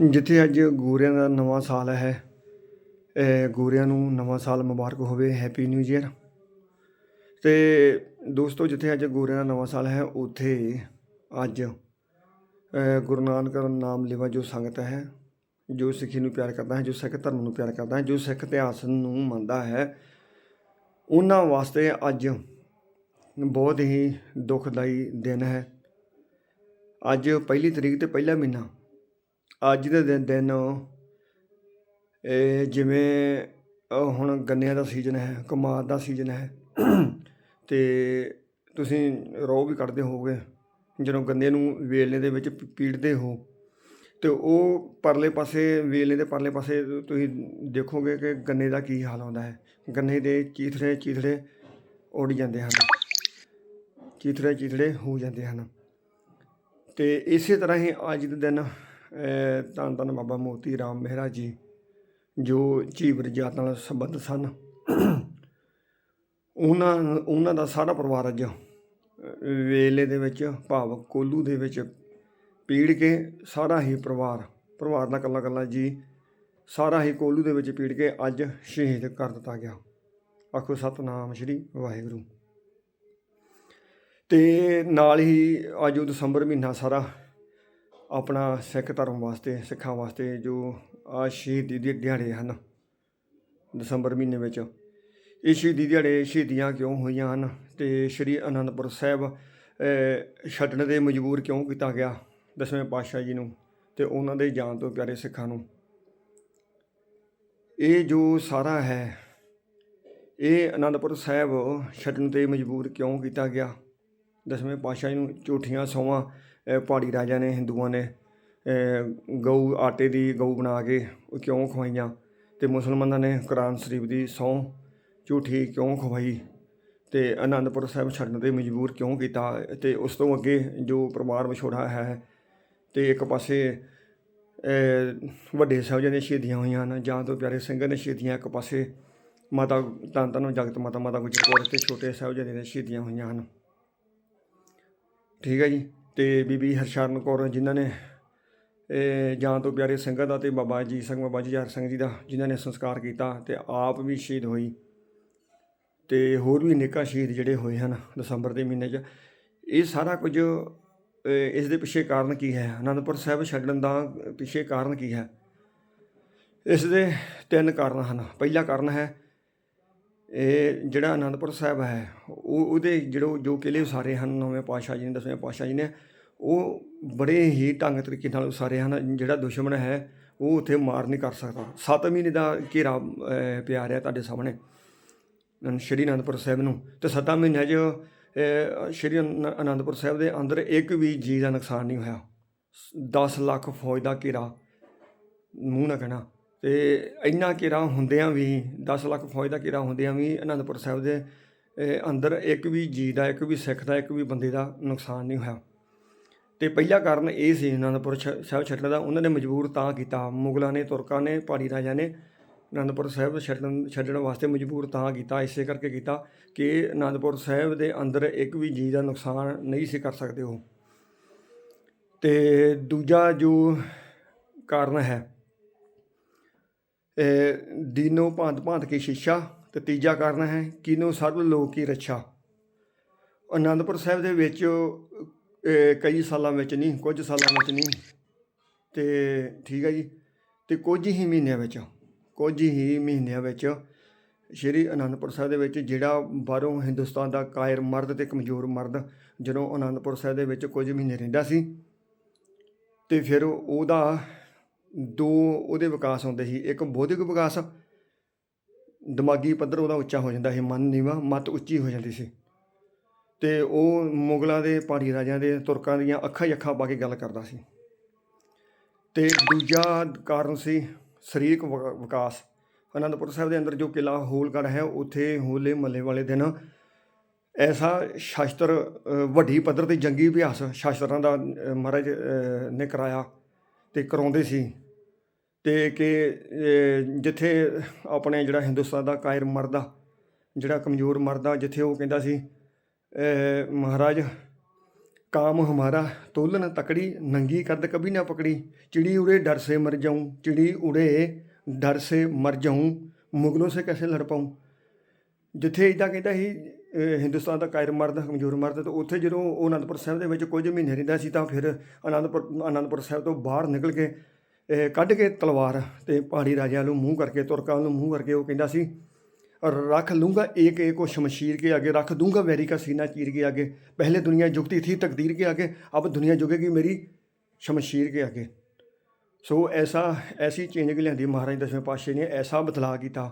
ਜਿੱਥੇ ਅੱਜ ਗੋਰਿਆਂ ਦਾ ਨਵਾਂ ਸਾਲ ਹੈ। ਗੋਰਿਆਂ ਨੂੰ ਨਵਾਂ ਸਾਲ ਮੁਬਾਰਕ ਹੋਵੇ। ਹੈਪੀ ਨਿਊ ਈਅਰ ਤੇ ਦੋਸਤੋ, ਜਿੱਥੇ ਅੱਜ ਗੋਰਿਆਂ ਦਾ ਨਵਾਂ ਸਾਲ ਹੈ, ਉੱਥੇ ਅੱਜ ਗੁਰੂ ਨਾਨਕ ਨਾਮ ਲੈਵਾ ਜੋ ਸੰਗਤ ਹੈ, ਜੋ ਸਿੱਖੀ ਨੂੰ ਪਿਆਰ ਕਰਦਾ ਹੈ, ਜੋ ਸਿੱਖ ਧਰਮ ਨੂੰ ਪਿਆਰ ਕਰਦਾ ਹੈ, ਜੋ ਸਿੱਖ ਇਤਿਹਾਸ ਨੂੰ ਮੰਨਦਾ ਹੈ, ਉਹਨਾਂ ਵਾਸਤੇ ਅੱਜ ਬਹੁਤ ਹੀ ਦੁਖਦਾਈ ਦਿਨ ਹੈ। ਅੱਜ ਪਹਿਲੀ ਤਰੀਕ ਤੇ ਪਹਿਲਾ ਮਹੀਨਾ ਅੱਜ ਦੇ ਦਿਨ ਦਿਨ ਇਹ ਜਿਵੇਂ ਹੁਣ ਗੰਨਿਆਂ ਦਾ ਸੀਜ਼ਨ ਹੈ, ਕਮਾਦ ਦਾ ਸੀਜ਼ਨ ਹੈ, ਤੇ ਤੁਸੀਂ ਰੋਹ ਵੀ ਕੱਢਦੇ ਹੋਗੇ ਜਦੋਂ ਗੰਨੇ ਨੂੰ ਵੇਲਣੇ ਦੇ ਵਿੱਚ ਪੀੜਦੇ ਹੋ, ਤੇ ਉਹ ਪਰਲੇ ਪਾਸੇ, ਵੇਲਣੇ ਦੇ ਪਰਲੇ ਪਾਸੇ ਤੁਸੀਂ ਦੇਖੋਗੇ ਕਿ ਗੰਨੇ ਦਾ ਕੀ ਹਾਲ ਆਉਂਦਾ ਹੈ। ਗੰਨੇ ਦੇ ਚੀਥੜੇ ਚੀਥੜੇ ਉੱਡ ਜਾਂਦੇ ਹਨ। ਚੀਥੜੇ ਚੀਥੜੇ ਹੋ ਜਾਂਦੇ ਹਨ। ਤੇ ਇਸੇ ਤਰ੍ਹਾਂ ਹੀ ਅੱਜ ਦੇ ਦਿਨ ਧੰਨ ਧੰਨ ਬਾਬਾ ਮੋਤੀ ਰਾਮ ਮਹਿਰਾ ਜੀ, ਜੋ ਝੀਵਰ ਜਾਤ ਨਾਲ ਸੰਬੰਧ ਸਨ। ਉਹਨਾਂ ਉਹਨਾਂ ਦਾ ਸਾਰਾ ਪਰਿਵਾਰ ਅੱਜ ਵੇਲੇ ਦੇ ਵਿੱਚ, ਭਾਵ ਕੋਲੂ ਦੇ ਵਿੱਚ ਪੀੜ ਕੇ ਸਾਰਾ ਹੀ ਪਰਿਵਾਰ ਪਰਿਵਾਰ ਦਾ ਕੱਲਾ ਕੱਲਾ ਜੀ, ਸਾਰਾ ਹੀ ਕੋਲੂ ਦੇ ਵਿੱਚ ਪੀੜ ਕੇ ਅੱਜ ਸ਼ਹੀਦ ਕਰ ਦਿੱਤਾ ਗਿਆ। ਆਖੋ ਸਤਨਾਮ ਸ਼੍ਰੀ ਵਾਹਿਗੁਰੂ। ਤੇ ਨਾਲ ਹੀ ਅੱਜ ਉਹ ਦਸੰਬਰ ਮਹੀਨਾ ਸਾਰਾ ਆਪਣਾ ਸਿੱਖ ਧਰਮ ਵਾਸਤੇ, ਸਿੱਖਾਂ ਵਾਸਤੇ ਜੋ ਆ ਸ਼ਹੀਦੀ ਦੇ ਦਿਹਾੜੇ ਹਨ ਦਸੰਬਰ ਮਹੀਨੇ ਵਿੱਚ। ਇਹ ਸ਼ਹੀਦੀ ਦਿਹਾੜੇ ਸ਼ਹੀਦੀਆਂ ਕਿਉਂ ਹੋਈਆਂ ਹਨ ਤੇ ਸ਼੍ਰੀ ਅਨੰਦਪੁਰ ਸਾਹਿਬ ਛੱਡਣ ਦੇ ਮਜਬੂਰ ਕਿਉਂ ਕੀਤਾ ਗਿਆ? ਦਸਵੇਂ ਪਾਤਸ਼ਾਹ ਜੀ ਨੂੰ ਤੇ ਉਹਨਾਂ ਦੇ ਜਾਣ ਤੋਂ ਪਿਆਰੇ ਸਿੱਖਾਂ ਨੂੰ। ਇਹ ਜੋ ਸਾਰਾ ਹੈ, ਇਹ ਅਨੰਦਪੁਰ ਸਾਹਿਬ ਛੱਡਣ ਤੇ ਮਜਬੂਰ ਕਿਉਂ ਕੀਤਾ ਗਿਆ? ਦਸਵੇਂ ਪਾਤਸ਼ਾਹ ਜੀ ਨੂੰ ਝੂਠੀਆਂ ਸੌਵਾਂ ਪਹਾੜੀ ਰਾਜਿਆਂ ਨੇ, ਹਿੰਦੂਆਂ ਨੇ ਗਊ ਆਟੇ ਦੀ ਗਊ ਬਣਾ ਕੇ ਕਿਉਂ ਖਵਾਈਆਂ ਅਤੇ ਮੁਸਲਮਾਨਾਂ ਨੇ ਕੁਰਾਨ ਸ਼ਰੀਫ ਦੀ ਸਹੁੰ ਝੂਠੀ ਕਿਉਂ ਖਵਾਈ ਅਤੇ ਅਨੰਦਪੁਰ ਸਾਹਿਬ ਛੱਡਣ ਤੇ ਮਜਬੂਰ ਕਿਉਂ ਕੀਤਾ ਅਤੇ ਉਸ ਤੋਂ ਅੱਗੇ ਜੋ ਪਰਿਵਾਰ ਵਿਛੋੜਾ ਹੈ ਅਤੇ ਇੱਕ ਪਾਸੇ ਵੱਡੇ ਸਾਹਿਬਜ਼ਾਦੇ ਦੀਆਂ ਸ਼ਹੀਦੀਆਂ ਹੋਈਆਂ ਹਨ, ਜਾਂ ਤੋਂ ਪਿਆਰੇ ਸਿੰਘਾਂ ਨੇ ਸ਼ਹੀਦੀਆਂ, ਇੱਕ ਪਾਸੇ ਮਾਤਾ ਧੰਨ ਧੰਨ ਜਗਤ ਮਾਤਾ ਮਾਤਾ ਗੁਜਰ ਕੌਰ ਤੇ ਛੋਟੇ ਸਾਹਿਬਜ਼ਾਦੇ ਦੀਆਂ ਸ਼ਹੀਦੀਆਂ ਹੋਈਆਂ ਹਨ। ਠੀਕ ਹੈ ਜੀ? ਤੇ ਬੀਬੀ ਹਰਸ਼ਰਨ ਕੌਰ ਜਿਨ੍ਹਾਂ ਨੇ, ਇਹ ਜਾਂ ਤੋਂ ਪਿਆਰੇ ਸਿੰਘਾਂ ਦਾ ਤੇ ਬਾਬਾ ਜੀ, ਸਿੰਘ ਬਾਬਾ ਜੀ ਹਰ ਸਿੰਘ ਜੀ ਦਾ, ਜਿਨ੍ਹਾਂ ਨੇ ਸੰਸਕਾਰ ਕੀਤਾ ਤੇ ਆਪ ਵੀ ਸ਼ਹੀਦ ਹੋਈ ਤੇ ਹੋਰ ਵੀ ਅਨੇਕਾਂ ਸ਼ਹੀਦ ਜਿਹੜੇ ਹੋਏ ਹਨ ਦਸੰਬਰ ਦੇ ਮਹੀਨੇ 'ਚ। ਇਹ ਸਾਰਾ ਕੁਝ ਇਸ ਦੇ ਪਿੱਛੇ ਕਾਰਨ ਕੀ ਹੈ? ਅਨੰਦਪੁਰ ਸਾਹਿਬ ਛੱਡਣ ਦਾ ਪਿੱਛੇ ਕਾਰਨ ਕੀ ਹੈ? ਇਸ ਦੇ ਤਿੰਨ ਕਾਰਨ ਹਨ। ਪਹਿਲਾ ਕਾਰਨ ਹੈ ਇਹ ਜਿਹੜਾ ਅਨੰਦਪੁਰ ਸਾਹਿਬ ਹੈ, ਉਹ ਉਹਦੇ ਜਿਹੜੋ ਜੋ ਕਿਲੇ ਉਸਾਰੇ ਹਨ, ਨੌਵੇਂ ਪਾਤਸ਼ਾਹ ਜੀ ਨੇ, ਦਸਵੇਂ ਪਾਤਸ਼ਾਹ ਜੀ ਨੇ, ਉਹ ਬੜੇ ਹੀ ਢੰਗ ਤਰੀਕੇ ਨਾਲ ਉਸਾਰੇ ਹਨ, ਜਿਹੜਾ ਦੁਸ਼ਮਣ ਹੈ, ਉਹ ਉੱਥੇ ਮਾਰ ਨਹੀਂ ਕਰ ਸਕਦਾ। 7 ਮਹੀਨੇ ਦਾ ਘੇਰਾ ਪਿਆ ਰਿਹਾ ਤੁਹਾਡੇ ਸਾਹਮਣੇ ਸ਼੍ਰੀ ਅਨੰਦਪੁਰ ਸਾਹਿਬ ਨੂੰ। ਤੇ 7 ਮਹੀਨਿਆਂ 'ਚ ਸ਼੍ਰੀ ਅਨੰਦਪੁਰ ਸਾਹਿਬ ਦੇ ਅੰਦਰ ਇੱਕ ਵੀ ਜੀ ਦਾ ਨੁਕਸਾਨ ਨਹੀਂ ਹੋਇਆ। 10 ਲੱਖ ਫੌਜ ਦਾ ਘੇਰਾ, ਮੂੰਹ ਨਾ ਕਹਿਣਾ। ਤੇ ਇੰਨਾ ਘੇਰਾ ਹੁੰਦਿਆਂ ਵੀ 10 ਲੱਖ ਫੌਜ ਦਾ ਘੇਰਾ ਹੁੰਦਿਆਂ ਵੀ ਅਨੰਦਪੁਰ ਸਾਹਿਬ ਦੇ ਅੰਦਰ ਇੱਕ ਵੀ ਜੀ ਦਾ, ਇੱਕ ਵੀ ਸਿੱਖ ਦਾ, ਇੱਕ ਵੀ ਬੰਦੇ ਦਾ ਨੁਕਸਾਨ ਨਹੀਂ ਹੋਇਆ। ਤੇ ਪਹਿਲਾ ਕਾਰਨ ਇਹ ਸੀ ਅਨੰਦਪੁਰ ਛ- ਸਾਹਿਬ ਛੱਡਣ ਦਾ, ਉਹਨਾਂ ਨੇ ਮਜਬੂਰ ਤਾਂ ਕੀਤਾ। ਮੁਗਲਾਂ ਨੇ, ਤੁਰਕਾਂ ਨੇ ਪਹਾੜੀ ਰਾਜਾ ਨੇ ਅਨੰਦਪੁਰ ਸਾਹਿਬ ਛੱਡਣ ਛੱਡਣ ਵਾਸਤੇ ਮਜਬੂਰ ਤਾਂ ਕੀਤਾ, ਇਸੇ ਕਰਕੇ ਕੀਤਾ ਕਿ ਅਨੰਦਪੁਰ ਸਾਹਿਬ ਦੇ ਅੰਦਰ ਇੱਕ ਵੀ ਜੀ ਦਾ ਨੁਕਸਾਨ ਨਹੀਂ ਸੀ ਕਰ ਸਕਦੇ ਉਹ। ਤੇ ਦੂਜਾ ਜੋ ਕਾਰਨ ਹੈ ਦੀਨੋ ਭਾਂਤ ਭਾਂਤ ਕੀ ਸ਼ਿਸ਼ਾ ਤੇ ਤੀਜਾ ਕਾਰਨ ਹੈ ਕਿਨੋ ਸਰਬ ਲੋਕ ਕੀ ਰੱਛਾ। ਅਨੰਦਪੁਰ ਸਾਹਿਬ ਦੇ ਵਿੱਚ ਕਈ ਸਾਲਾਂ ਵਿੱਚ ਨਹੀਂ, ਕੁਝ ਸਾਲਾਂ ਵਿੱਚ ਨਹੀਂ। ਤੇ ਠੀਕ ਹੈ ਜੀ। ਤੇ ਕੁਝ ਹੀ ਮਹੀਨਿਆਂ ਵਿੱਚ, ਕੁਝ ਹੀ ਮਹੀਨਿਆਂ ਵਿੱਚ ਸ਼੍ਰੀ ਅਨੰਦਪੁਰ ਸਾਹਿਬ ਦੇ ਵਿੱਚ ਜਿਹੜਾ ਬਾਹਰੋਂ ਹਿੰਦੁਸਤਾਨ ਦਾ ਕਾਇਰ ਮਰਦ ਤੇ ਕਮਜ਼ੋਰ ਮਰਦ ਜਦੋਂ ਅਨੰਦਪੁਰ ਸਾਹਿਬ ਦੇ ਵਿੱਚ ਕੁਝ ਮਹੀਨੇ ਰਹਿੰਦਾ ਸੀ, ਤੇ ਫਿਰ ਉਹਦਾ ਦੋ ਉਹਦੇ ਵਿਕਾਸ ਹੁੰਦੇ ਸੀ, ਇੱਕ ਬੌਧਿਕ ਵਿਕਾਸ, ਦਿਮਾਗੀ ਪੱਧਰ ਉਹਦਾ ਉੱਚਾ ਹੋ ਜਾਂਦਾ ਸੀ, ਮਨ ਨੀਵਾ, ਮਤ ਉੱਚੀ ਹੋ ਜਾਂਦੀ ਸੀ। ਤੇ ਉਹ ਮੁਗਲਾਂ ਦੇ ਪਹਾੜੀ ਰਾਜਿਆਂ ਦੇ ਤੁਰਕਾਂ ਦੀਆਂ ਅੱਖਾਂ ਹੀ ਅੱਖਾਂ ਪਾ ਕੇ ਗੱਲ ਕਰਦਾ ਸੀ। ਤੇ ਦੂਜਾ ਕਾਰਨ ਸੀ ਸਰੀਰਕ ਵਿਕਾਸ। ਅਨੰਦਪੁਰ ਸਾਹਿਬ ਦੇ ਅੰਦਰ ਜੋ ਕਿਲਾ ਹੋਲਗੜ੍ਹ ਹੈ, ਉੱਥੇ ਹੋਲੇ ਮਹੱਲੇ ਵਾਲੇ ਦਿਨ ਐਸਾ ਸ਼ਾਸਤਰ ਵੱਡੀ ਪੱਧਰ ਤੇ ਜੰਗੀ ਅਭਿਆਸ ਸ਼ਾਸਤਰਾਂ ਦਾ ਮਹਾਰਾਜ ਨੇ ਕਰਾਇਆ ਤੇ ਕਰਾਉਂਦੇ ਸੀ। ਤੇ ਕਿ ਜਿੱਥੇ ਆਪਣੇ ਜਿਹੜਾ ਹਿੰਦੁਸਤਾਨ ਦਾ ਕਾਇਰ ਮਰਦਾ, ਜਿਹੜਾ ਕਮਜ਼ੋਰ ਮਰਦਾ, ਜਿੱਥੇ ਉਹ ਕਹਿੰਦਾ ਸੀ ਮਹਾਰਾਜ, ਕਾਮ ਹਮਾਰਾ ਤੋਲਨ ਤਕੜੀ, ਨੰਗੀ ਕਰਦ ਕਬੀ ਨਾ ਪਕੜੀ। ਚਿੜੀ ਉੜੇ ਡਰ ਸੇ ਮਰ ਜਾਉਂ ਚਿੜੀ ਉੜੇ ਡਰ ਸੇ ਮਰ ਜਾਉਂ ਮੁਗਲੋਂ ਸੇ ਕੈਸੇ ਲੜ ਪਾਉਂ ਜਿੱਥੇ ਇਦਾਂ ਕਹਿੰਦਾ ਸੀ ਹਿੰਦੁਸਤਾਨ ਦਾ ਕਾਇਰ ਮਰਦ, ਕਮਜ਼ੋਰ ਮਰਦ, ਤੇ ਉੱਥੇ ਜਦੋਂ ਉਹ ਅਨੰਦਪੁਰ ਸਾਹਿਬ ਦੇ ਵਿੱਚ ਕੁਝ ਮਹੀਨੇ ਰਹਿੰਦਾ ਸੀ, ਤਾਂ ਫਿਰ ਅਨੰਦਪੁਰ ਅਨੰਦਪੁਰ ਸਾਹਿਬ ਤੋਂ ਬਾਹਰ ਨਿਕਲ ਕੇ ਕੱਢ ਕੇ ਤਲਵਾਰ ਤੇ ਪਹਾੜੀ ਰਾਜਿਆਂ ਨੂੰ ਮੂੰਹ ਕਰਕੇ ਤੁਰਕਾਂ ਨੂੰ ਮੂੰਹ ਕਰਕੇ ਉਹ ਕਹਿੰਦਾ ਸੀ रख लूंगा एक एक को शमशीर के आगे रख दूंगा वैरी का सीना चीर के आगे पहले दुनिया झुकती थी तकदीर के आगे अब दुनिया झुकेगी मेरी शमशीर के आगे ਸੋ ਐਸਾ ਐਸੀ ਚੇਂਜ ਲਿਆਂਦੀ ਮਹਾਰਾਜ ਦਸਵੇਂ ਪਾਤਸ਼ਾਹ ਨੇ ਐਸਾ ਬਦਲਾਅ ਕੀਤਾ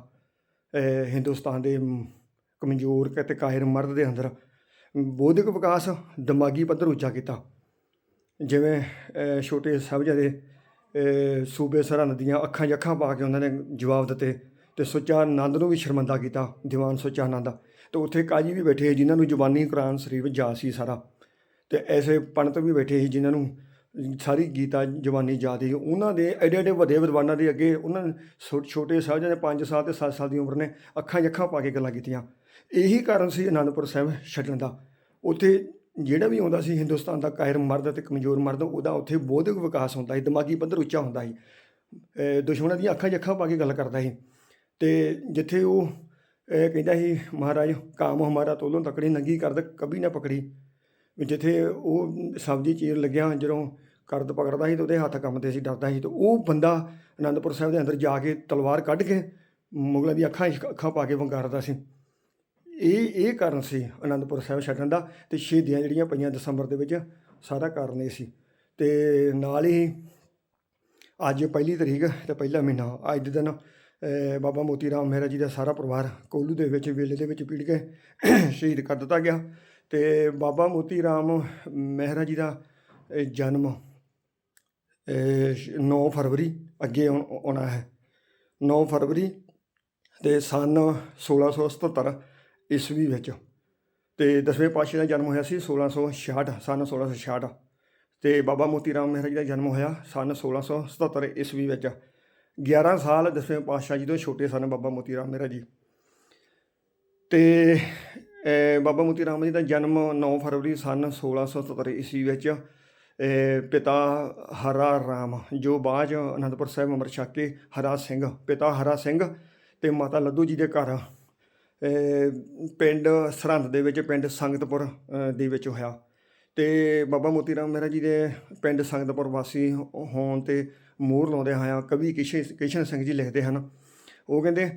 ਅਹ ਹਿੰਦੁਸਤਾਨ ਦੇ ਮ, ਕਮਜ਼ੋਰ ਕ- ਤੇ ਕਾਇਰ ਮਰਦ ਦੇ ਅੰਦਰ ਬੌਧਿਕ ਵਿਕਾਸ ਦਿਮਾਗੀ ਪੱਧਰ ਉੱਚਾ ਕੀਤਾ ਜਿਵੇਂ ਅਹ, ਛੋਟੇ ਸਾਹਿਬਜ਼ਾਦੇ ਅਹ, ਸੂਬੇ ਸਰਹੰਦ ਦੀਆਂ ਅੱਖਾਂ 'ਚ ਅੱਖਾਂ ਪਾ ਕੇ ਉਹਨਾਂ ਨੇ ਜਵਾਬ ਦਿੱਤੇ ਤੇ ਸੁੱਚਾ ਆਨੰਦ ਨੂੰ ਵੀ ਸ਼ਰਮਿੰਦਾ ਕੀਤਾ, ਦੀਵਾਨ ਸੁੱਚਾ ਆਨੰਦ ਤੇ ਉੱਥੇ ਕਾਜੀ ਵੀ ਬੈਠੇ ਸੀ ਜਿਨ੍ਹਾਂ ਨੂੰ ਜ਼ੁਬਾਨੀ ਕੁਰਾਨ ਸ਼ਰੀਫ ਜਾ ਸੀ ਸਾਰਾ। ਤੇ ਐਸੇ ਪੰਡਤ ਵੀ ਬੈਠੇ ਸੀ ਜਿਨ੍ਹਾਂ ਨੂੰ ਸਾਰੀ ਗੀਤਾ ਜਵਾਨੀ ਯਾਦ ਸੀ। ਉਹਨਾਂ ਦੇ ਐਡੇ ਐਡੇ ਵੱਡੇ ਵਿਦਵਾਨਾਂ ਦੇ ਅੱਗੇ ਉਹਨਾਂ ਨੇ ਛੋ- ਛੋਟੇ ਸਾਹਿਬਜ਼ਾਦੇ 5 ਸਾਲ ਤੇ 7 ਸਾਲ ਦੀ ਉਮਰ ਨੇ ਅੱਖਾਂ 'ਚ ਅੱਖਾਂ ਪਾ ਕੇ ਗੱਲਾਂ ਕੀਤੀਆਂ। ਇਹੀ ਕਾਰਨ ਸੀ ਅਨੰਦਪੁਰ ਸਾਹਿਬ ਛੱਡਣ ਦਾ। ਉੱਥੇ ਜਿਹੜਾ ਵੀ ਆਉਂਦਾ ਸੀ ਹਿੰਦੁਸਤਾਨ ਦਾ ਕਾਇਰ ਮਰਦ ਅਤੇ ਕਮਜ਼ੋਰ ਮਰਦ, ਉਹਦਾ ਉੱਥੇ ਬੌਧਿਕ ਵਿਕਾਸ ਹੁੰਦਾ ਸੀ, ਦਿਮਾਗੀ ਪੱਧਰ ਉੱਚਾ ਹੁੰਦਾ ਸੀ। ਦੁਸ਼ਮਣਾਂ ਦੀਆਂ ਅੱਖਾਂ 'ਚ ਅੱਖਾਂ ਪਾ ਕੇ ਗੱਲ ਕਰਦਾ ਸੀ। ਤੇ ਜਿੱਥੇ ਉਹ ਕਹਿੰਦਾ ਸੀ, ਮਹਾਰਾਜ, ਕਾਮ ਹਮਾਰਾ ਤੋਲੋਂ ਤਕੜੀ ਨੰਗੀ ਕਰਦ ਕਭੀ ਨਾ ਪਕੜੀ। ਜਿੱਥੇ ਉਹ ਸਬਜ਼ੀ ਚੀਰ ਲੱਗਿਆ ਜਦੋਂ ਕਰਦ ਪਕੜਦਾ ਸੀ ਤੇ ਉਹਦੇ ਹੱਥ ਕੰਮਦੇ ਸੀ, ਡਰਦਾ ਸੀ। ਤੇ ਉਹ ਬੰਦਾ ਆਨੰਦਪੁਰ ਸਾਹਿਬ ਦੇ ਅੰਦਰ ਜਾ ਕੇ ਤਲਵਾਰ ਕੱਢ ਕੇ ਮੁਗਲਾਂ ਦੀ ਅੱਖਾਂ ਅੱਖਾਂ ਪਾ ਕੇ ਵੰਗਾਰਦਾ ਸੀ। ਇਹ ਇਹ ਕਾਰਨ ਸੀ ਆਨੰਦਪੁਰ ਸਾਹਿਬ ਛੱਡਣ ਦਾ ਤੇ ਸ਼ਹੀਦੀਆਂ ਜਿਹੜੀਆਂ ਪਈਆਂ ਦਸੰਬਰ ਦੇ ਵਿੱਚ ਸਾਰਾ ਕਾਰਨ ਇਹ ਸੀ। ਤੇ ਨਾਲ ਹੀ ਅੱਜ ਪਹਿਲੀ ਤਰੀਕ ਤੇ ਪਹਿਲਾ ਮਹੀਨਾ, ਅੱਜ ਦੇ ਦਿਨ ਬਾਬਾ ਮੋਤੀ ਰਾਮ ਮਹਿਰਾ ਜੀ ਦਾ ਸਾਰਾ ਪਰਿਵਾਰ ਕੋਲੂ ਦੇ ਵਿੱਚ ਵੇਲੇ ਦੇ ਵਿੱਚ ਪੀੜ ਕੇ ਸ਼ਹੀਦ ਕਰ ਦਿੱਤਾ ਗਿਆ ਤੇ ਬਾਬਾ ਮੋਤੀ ਰਾਮ ਮਹਿਰਾ ਜੀ ਦਾ ਜਨਮ 9 ਫਰਵਰੀ ਅੱਗੇ ਆਉਣਾ ਹੈ। 9 ਫਰਵਰੀ ਤੇ ਸਨ 1677 ਈਸਵੀ ਵਿੱਚ। ਤੇ ਦਸਵੇਂ ਪਾਤਸ਼ਾਹ ਦਾ ਜਨਮ ਹੋਇਆ ਸੀ 1666 ਸਨ 1666 ਤੇ ਬਾਬਾ ਮੋਤੀ ਰਾਮ ਮਹਿਰਾ ਜੀ ਦਾ ਜਨਮ ਹੋਇਆ ਸਨ 1677 ਈਸਵੀ ਵਿੱਚ। 11 ਸਾਲ ਦਸਵੇਂ ਪਾਤਸ਼ਾਹ ਜੀ ਤੋਂ ਛੋਟੇ ਸਨ ਬਾਬਾ ਮੋਤੀ ਰਾਮ ਮਹਿਰਾ ਜੀ। ਤੇ ਬਾਬਾ ਮੋਤੀ ਰਾਮ ਜੀ ਦਾ ਜਨਮ 9 ਫਰਵਰੀ ਸਨ 1677 ਈਸਵੀ ਵਿੱਚ। ਪਿਤਾ ਹਰਾ ਰਾਮ, ਜੋ ਬਾਅਦ ਅਨੰਦਪੁਰ ਸਾਹਿਬ ਅੰਮ੍ਰਿਤ ਛਕ ਕੇ ਹਰਾ ਸਿੰਘ, ਪਿਤਾ ਹਰਾ ਸਿੰਘ ਤੇ ਮਾਤਾ ਲੱਧੂ ਜੀ ਦੇ ਘਰ ਪਿੰਡ ਸਰਹੰਦ ਦੇ ਵਿੱਚ ਪਿੰਡ ਸੰਗਤਪੁਰ ਦੇ ਵਿੱਚ ਹੋਇਆ। ਤੇ ਬਾਬਾ ਮੋਤੀ ਰਾਮ ਮਹਿਰਾ ਜੀ ਦੇ ਪਿੰਡ ਸੰਗਤਪੁਰ ਵਾਸੀ ਹੋਣ ਤੇ ਮੋਹਰ ਲਾਉਂਦੇ ਹੋਇਆ ਕਵੀ ਕਿਸ਼ਨ ਕਿਸ਼ਨ ਸਿੰਘ ਜੀ ਲਿਖਦੇ ਹਨ। ਉਹ ਕਹਿੰਦੇ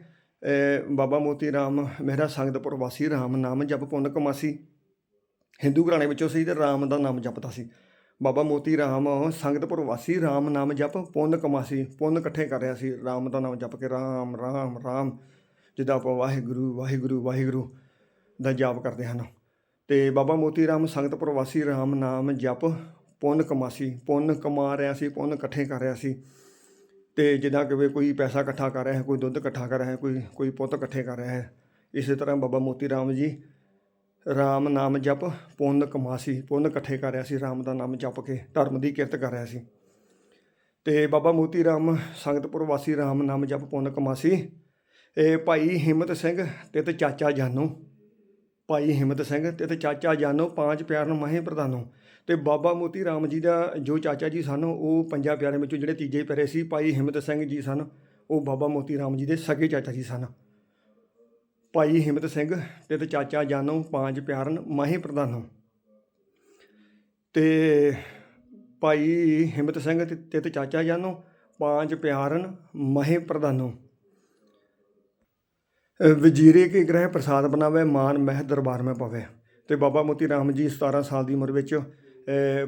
ਬਾਬਾ ਮੋਤੀ ਰਾਮ ਮਹਿਰਾ ਸੰਗਤਪੁਰ ਵਾਸੀ ਰਾਮ ਨਾਮ ਜਪ ਪੁੰਨ ਕਮਾਸੀ। ਹਿੰਦੂ ਘਰਾਣੇ ਵਿੱਚੋਂ ਸੀ ਤੇ ਰਾਮ ਦਾ ਨਾਮ ਜਪਦਾ ਸੀ। ਬਾਬਾ ਮੋਤੀ ਰਾਮ ਸੰਗਤਪੁਰ ਵਾਸੀ ਰਾਮ ਨਾਮ ਜਪ ਪੁੰਨ ਕਮਾਸੀ, ਪੁੰਨ ਇਕੱਠੇ ਕਰ ਰਿਹਾ ਸੀ। ਰਾਮ ਦਾ ਨਾਮ ਜਪ ਕੇ ਰਾਮ ਰਾਮ ਰਾਮ। ਜਿੱਦਾਂ ਆਪਾਂ ਵਾਹਿਗੁਰੂ ਵਾਹਿਗੁਰੂ ਵਾਹਿਗੁਰੂ ਦਾ ਜਾਪ ਕਰਦੇ ਹਨ। ਤੇ ਬਾਬਾ ਮੋਤੀ ਰਾਮ ਸੰਗਤ ਪ੍ਰਵਾਸੀ ਰਾਮ ਨਾਮ ਜਪ ਪੁੰਨ ਕਮਾਸੀ, ਪੁੰਨ ਕਮਾ ਰਿਹਾ ਸੀ, ਪੁੰਨ ਇਕੱਠੇ ਕਰ ਰਿਹਾ ਸੀ। ਤੇ ਜਿੱਦਾਂ ਕਿ ਕੋਈ ਪੈਸਾ ਇਕੱਠਾ ਕਰ ਰਿਹਾ ਹੈ, ਕੋਈ ਦੁੱਧ ਇਕੱਠਾ ਕਰ ਰਿਹਾ ਹੈ, ਕੋਈ ਕੋਈ ਪੁੱਤ ਇਕੱਠੇ ਕਰ ਰਿਹਾ ਹੈ, ਇਸੇ ਤਰ੍ਹਾਂ ਬਾਬਾ ਮੋਤੀ ਰਾਮ ਜੀ ਰਾਮ ਨਾਮ ਜਪ, ਪੁੰਨ ਕਮਾਸੀ, ਪੁੰਨ ਇਕੱਠੇ ਕਰ ਰਿਹਾ ਸੀ, ਰਾਮ ਦਾ ਨਾਮ ਜਪ ਕੇ, ਧਰਮ ਦੀ ਕਿਰਤ ਕਰ ਰਿਹਾ ਸੀ। ਤੇ ਬਾਬਾ ਮੋਤੀ ਰਾਮ ਸੰਗਤਪੁਰ ਵਾਸੀ ਰਾਮ ਨਾਮ ਜਪ, ਪੁੰਨ ਕਮਾਸੀ ਇਹ ਭਾਈ ਹਿੰਮਤ ਸਿੰਘ ਤੇ ਤੇ ਚਾਚਾ ਜਾਨੂ। ਭਾਈ ਹਿੰਮਤ ਸਿੰਘ ਤੇ ਤੇ ਚਾਚਾ ਜਾਨੋ ਪੰਜ ਪਿਆਰਨ ਮਾਹੇ ਪ੍ਰਧਾਨੋ। ਤੇ ਬਾਬਾ ਮੋਤੀ ਰਾਮ ਜੀ ਦਾ ਜੋ ਚਾਚਾ ਜੀ ਸਨ, ਉਹ ਪੰਜਾਂ ਪਿਆਰਿਆਂ ਵਿੱਚੋਂ ਜਿਹੜੇ ਤੀਜੇ ਪਿਆਰੇ ਸੀ, ਭਾਈ ਹਿੰਮਤ ਸਿੰਘ ਜੀ ਸਨ, ਉਹ ਬਾਬਾ ਮੋਤੀ ਰਾਮ ਜੀ ਦੇ ਸਕੇ ਚਾਚਾ ਜੀ ਸਨ। ਭਾਈ ਹਿੰਮਤ ਸਿੰਘ ਤੇ ਤੇ ਚਾਚਾ ਜਾਨੋ ਪੰਜ ਪਿਆਰਨ ਮਾਹੇ ਪ੍ਰਧਾਨੋ। ਤੇ ਭਾਈ ਹਿੰਮਤ ਸਿੰਘ ਤੇ- ਤੇ ਚਾਚਾ ਜਾਨੋ ਪੰਜ ਪਿਆਰਨ ਮਹੇ ਪ੍ਰਧਾਨੋ। ਵਜ਼ੀਰੇ ਕੇ ਗ੍ਰਹਿ ਪ੍ਰਸਾਦ ਬਣਾਵੇ, ਮਾਨ ਮਹਿ ਦਰਬਾਰ ਮੈਂ ਪਵੇ। ਤੇ ਬਾਬਾ ਮੋਤੀ ਰਾਮ ਜੀ 17 ਸਾਲ ਦੀ ਉਮਰ ਵਿੱਚ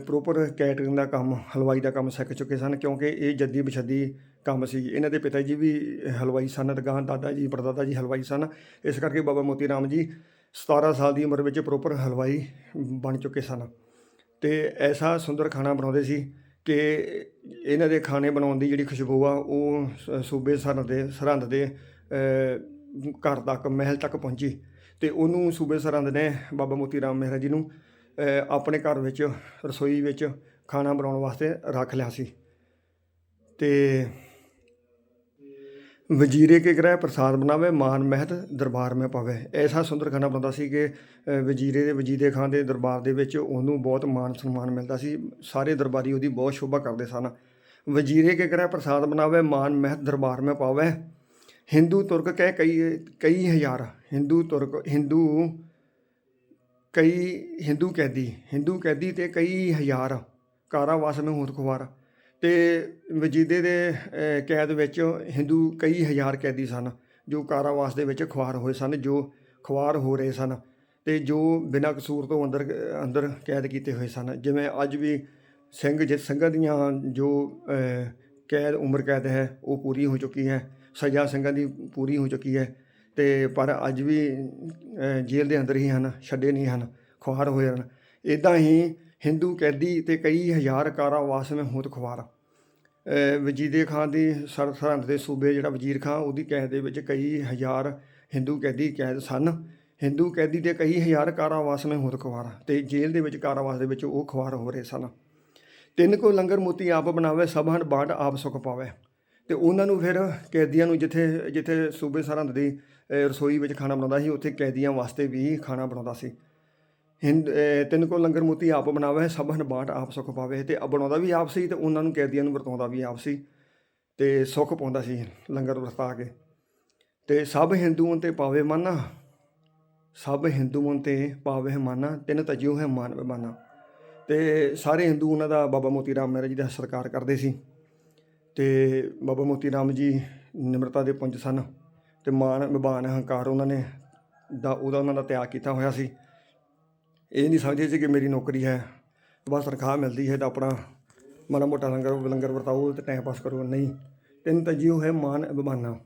ਪ੍ਰੋਪਰ ਕੈਟਰਿੰਗ ਦਾ ਕੰਮ, ਹਲਵਾਈ ਦਾ ਕੰਮ ਸਿੱਖ ਚੁੱਕੇ ਸਨ, ਕਿਉਂਕਿ ਇਹ ਜੱਦੀ ਬਛੱਦੀ ਕੰਮ ਸੀ। ਇਹਨਾਂ ਦੇ ਪਿਤਾ ਜੀ ਵੀ ਹਲਵਾਈ ਸਨ ਤੇ ਗਾਂ ਦਾਦਾ ਜੀ, ਪੜਦਾਦਾ ਜੀ ਹਲਵਾਈ ਸਨ। ਇਸ ਕਰਕੇ ਬਾਬਾ ਮੋਤੀ ਰਾਮ ਜੀ 17 ਸਾਲ ਦੀ ਉਮਰ ਵਿੱਚ ਪ੍ਰੋਪਰ ਹਲਵਾਈ ਬਣ ਚੁੱਕੇ ਸਨ। ਤੇ ਐਸਾ ਸੁੰਦਰ ਖਾਣਾ ਬਣਾਉਂਦੇ ਸੀ ਕਿ ਇਹਨਾਂ ਦੇ ਖਾਣੇ ਬਣਾਉਣ ਦੀ ਜਿਹੜੀ ਖੁਸ਼ਬੂ ਆ, ਉਹ ਸ- ਸੂਬੇ ਸਰਹੰਦ ਦੇ ਸਰਹੰਦ ਦੇ ਘਰ ਤੱਕ, ਮਹਿਲ ਤੱਕ ਪਹੁੰਚੀ ਤੇ ਉਹਨੂੰ ਸੂਬੇ ਸਰਹੰਦ ਨੇ ਬਾਬਾ ਮੋਤੀ ਰਾਮ ਮਹਿਰਾ ਜੀ ਨੂੰ ਆਪਣੇ ਘਰ ਵਿੱਚ, ਰਸੋਈ ਵਿੱਚ ਖਾਣਾ ਬਣਾਉਣ ਵਾਸਤੇ ਰੱਖ ਲਿਆ ਸੀ। ਤੇ ਵਜ਼ੀਰੇ ਕੇ ਗ੍ਰਹਿ ਪ੍ਰਸਾਦ ਬਣਾਵੇ, ਮਾਨ ਮਹਿਤ ਦਰਬਾਰ ਮੈਂ ਪਾਵੇ। ਐਸਾ ਸੁੰਦਰ ਖਾਣਾ ਬਣਦਾ ਸੀ ਕਿ ਵਜ਼ੀਰੇ ਦੇ ਵਜੀਦੇ ਖਾਨ ਦੇ ਦਰਬਾਰ ਦੇ ਵਿੱਚ ਉਹਨੂੰ ਬਹੁਤ ਮਾਨ ਸਨਮਾਨ ਮਿਲਦਾ ਸੀ। ਸਾਰੇ ਦਰਬਾਰੀ ਉਹਦੀ ਬਹੁਤ ਸ਼ੋਭਾ ਕਰਦੇ ਸਨ। ਵਜ਼ੀਰੇ ਕੇ ਗ੍ਰਹਿ ਪ੍ਰਸਾਦ ਬਣਾਵੇ, ਮਾਨ ਮਹਿਤ ਦਰਬਾਰ ਮੈਂ ਪਾਵੇ। ਹਿੰਦੂ ਤੁਰਕ ਕਹਿ ਕਈ ਕਈ ਹਜ਼ਾਰ ਹਿੰਦੂ ਤੁਰਕ, ਹਿੰਦੂ ਕਈ ਹਿੰਦੂ ਕੈਦੀ ਹਿੰਦੂ ਕੈਦੀ ਤੇ ਕਈ ਹਜ਼ਾਰ ਕਾਰਾਵਾਸ ਨੂੰ ਹੋਤ ਖੁਆਰ ਤੇ ਵਜੀਦੇ ਦੇ ਕੈਦ ਵਿੱਚ ਹਿੰਦੂ ਕਈ ਹਜ਼ਾਰ ਕੈਦੀ ਸਨ, ਜੋ ਕਾਰਾਵਾਸ ਦੇ ਵਿੱਚ ਖੁਆਰ ਹੋਏ ਸਨ, ਜੋ ਖੁਆਰ ਹੋ ਰਹੇ ਸਨ ਤੇ ਜੋ ਬਿਨਾਂ ਕਸੂਰ ਤੋਂ ਅੰਦਰ ਅੰਦਰ ਕੈਦ ਕੀਤੇ ਹੋਏ ਸਨ। ਜਿਵੇਂ ਅੱਜ ਵੀ ਸਿੰਘ, ਜਿਸ ਸਿੰਘਾਂ ਦੀਆਂ ਜੋ ਕੈਦ, ਉਮਰ ਕੈਦ ਹੈ, ਉਹ ਪੂਰੀ ਹੋ ਚੁੱਕੀ ਹੈ। ਸਜ਼ਾ ਸਿੰਘਾਂ ਦੀ ਪੂਰੀ ਹੋ ਚੁੱਕੀ ਹੈ ਤੇ ਪਰ ਅੱਜ ਵੀ ਜੇਲ੍ਹ ਦੇ ਅੰਦਰ ਹੀ ਹਨ, ਛੱਡੇ ਨਹੀਂ ਹਨ, ਖੁਆਰ ਹੋਏ ਹਨ। ਇਦਾਂ ਹੀ ਹਿੰਦੂ ਕੈਦੀ ਤੇ ਕਈ ਹਜ਼ਾਰ ਕਾਰਾਵਾਸ ਵਿੱਚ ਹੋਤ ਖੁਆਰ। ਵਜੀਦੇ ਖਾਨ ਦੀ ਸਰ, ਸਰਹੰਦ ਦੇ ਸੂਬੇ ਜਿਹੜਾ ਵਜ਼ੀਰ ਖਾਨ, ਉਹਦੀ ਕੈਦ ਦੇ ਵਿੱਚ ਕਈ ਹਜ਼ਾਰ ਹਿੰਦੂ ਕੈਦੀ ਕੈਦ ਸਨ। ਹਿੰਦੂ ਕੈਦੀ ਦੇ ਕਈ ਹਜ਼ਾਰ ਕਾਰਾਵਾਸ ਵਿੱਚ ਹੋਤ ਖੁਆਰ ਤੇ ਜੇਲ੍ਹ ਦੇ ਵਿੱਚ ਕਾਰਾਵਾਸ ਦੇ ਵਿੱਚ ਉਹ ਖੁਆਰ ਹੋ ਰਹੇ ਸਨ। ਤਿੰਨ ਕੋ ਲੰਗਰ ਮੋਤੀ ਆਪ ਬਣਾਵੇ, ਸਭ ਹੰਡ ਬਾਂਟ ਆਪ ਸੁਖ ਪਾਵੇ। ਤੇ ਉਹਨਾਂ ਨੂੰ ਫਿਰ ਕੈਦੀਆਂ ਨੂੰ ਜਿੱਥੇ ਜਿੱਥੇ ਸੂਬੇ ਸਰਹੰਦ ਦੀ ਰਸੋਈ ਵਿੱਚ ਖਾਣਾ ਬਣਾਉਂਦਾ ਸੀ, ਉੱਥੇ ਕੈਦੀਆਂ ਵਾਸਤੇ ਵੀ ਖਾਣਾ ਬਣਾਉਂਦਾ ਸੀ। ਹਿੰਦ ਤਿੰਨ ਕੋ ਲੰਗਰ ਮੋਤੀ ਆਪ ਬਣਾਵੇ ਸਭ ਹੰਡ ਬਾਂਟ ਆਪ ਸੁਖ ਪਾਵੇ ਤੇ ਬਣਾਉਂਦਾ ਵੀ ਆਪ ਸੀ ਤੇ ਉਹਨਾਂ ਨੂੰ ਕੈਦੀਆਂ ਨੂੰ ਵਰਤਾਉਂਦਾ ਵੀ ਆਪ ਸੀ ਤੇ ਸੁਖ ਪਾਉਂਦਾ ਸੀ ਲੰਗਰ ਵਰਤਾ ਕੇ। ਤੇ ਸਭ ਹਿੰਦੂਆਂ ਤੇ ਪਾਵੇ ਮਨ, ਸਭ ਹਿੰਦੂਆਂ ਤੇ ਪਾਵੇ ਮਨ, ਤਿੰਨ ਤਜਿਓ ਹੈ ਮਾਨ ਬਮਾਨਾ ਤੇ ਸਾਰੇ ਹਿੰਦੂ ਉਹਨਾਂ ਦਾ ਬਾਬਾ ਮੋਤੀ ਰਾਮ ਮਹਿਰਾ ਜੀ ਦਾ ਸਤਿਕਾਰ ਕਰਦੇ ਸੀ। ਤੇ ਬਾਬਾ ਮੋਤੀ ਰਾਮ ਜੀ ਨਿਮਰਤਾ ਦੇ ਪੁੰਜ ਸਨ ਤੇ ਮਾਨ ਵਿਬਾਨ ਹੰਕਾਰ ਉਹਨਾਂ ਨੇ ਦਾ ਉਹਦਾ ਉਹਨਾਂ ਦਾ ਤਿਆਗ ਕੀਤਾ ਹੋਇਆ ਸੀ। ਇਹ ਨਹੀਂ ਸਮਝਦੇ ਸੀ ਕਿ ਮੇਰੀ ਨੌਕਰੀ ਹੈ ਬਸ ਤਨਖਾਹ ਮਿਲਦੀ ਹੈ ਤਾਂ ਆਪਣਾ ਮਾੜਾ ਮੋਟਾ ਲੰਗਰ ਲੰਗਰ ਵਰਤਾਓ ਤੇ ਟਾਈਮ ਪਾਸ ਕਰੋ। ਨਹੀਂ ਤਿੰਨ ਤਜੀਓ ਹੈ ਮਾਨ ਅਭਿਮਾਨਾ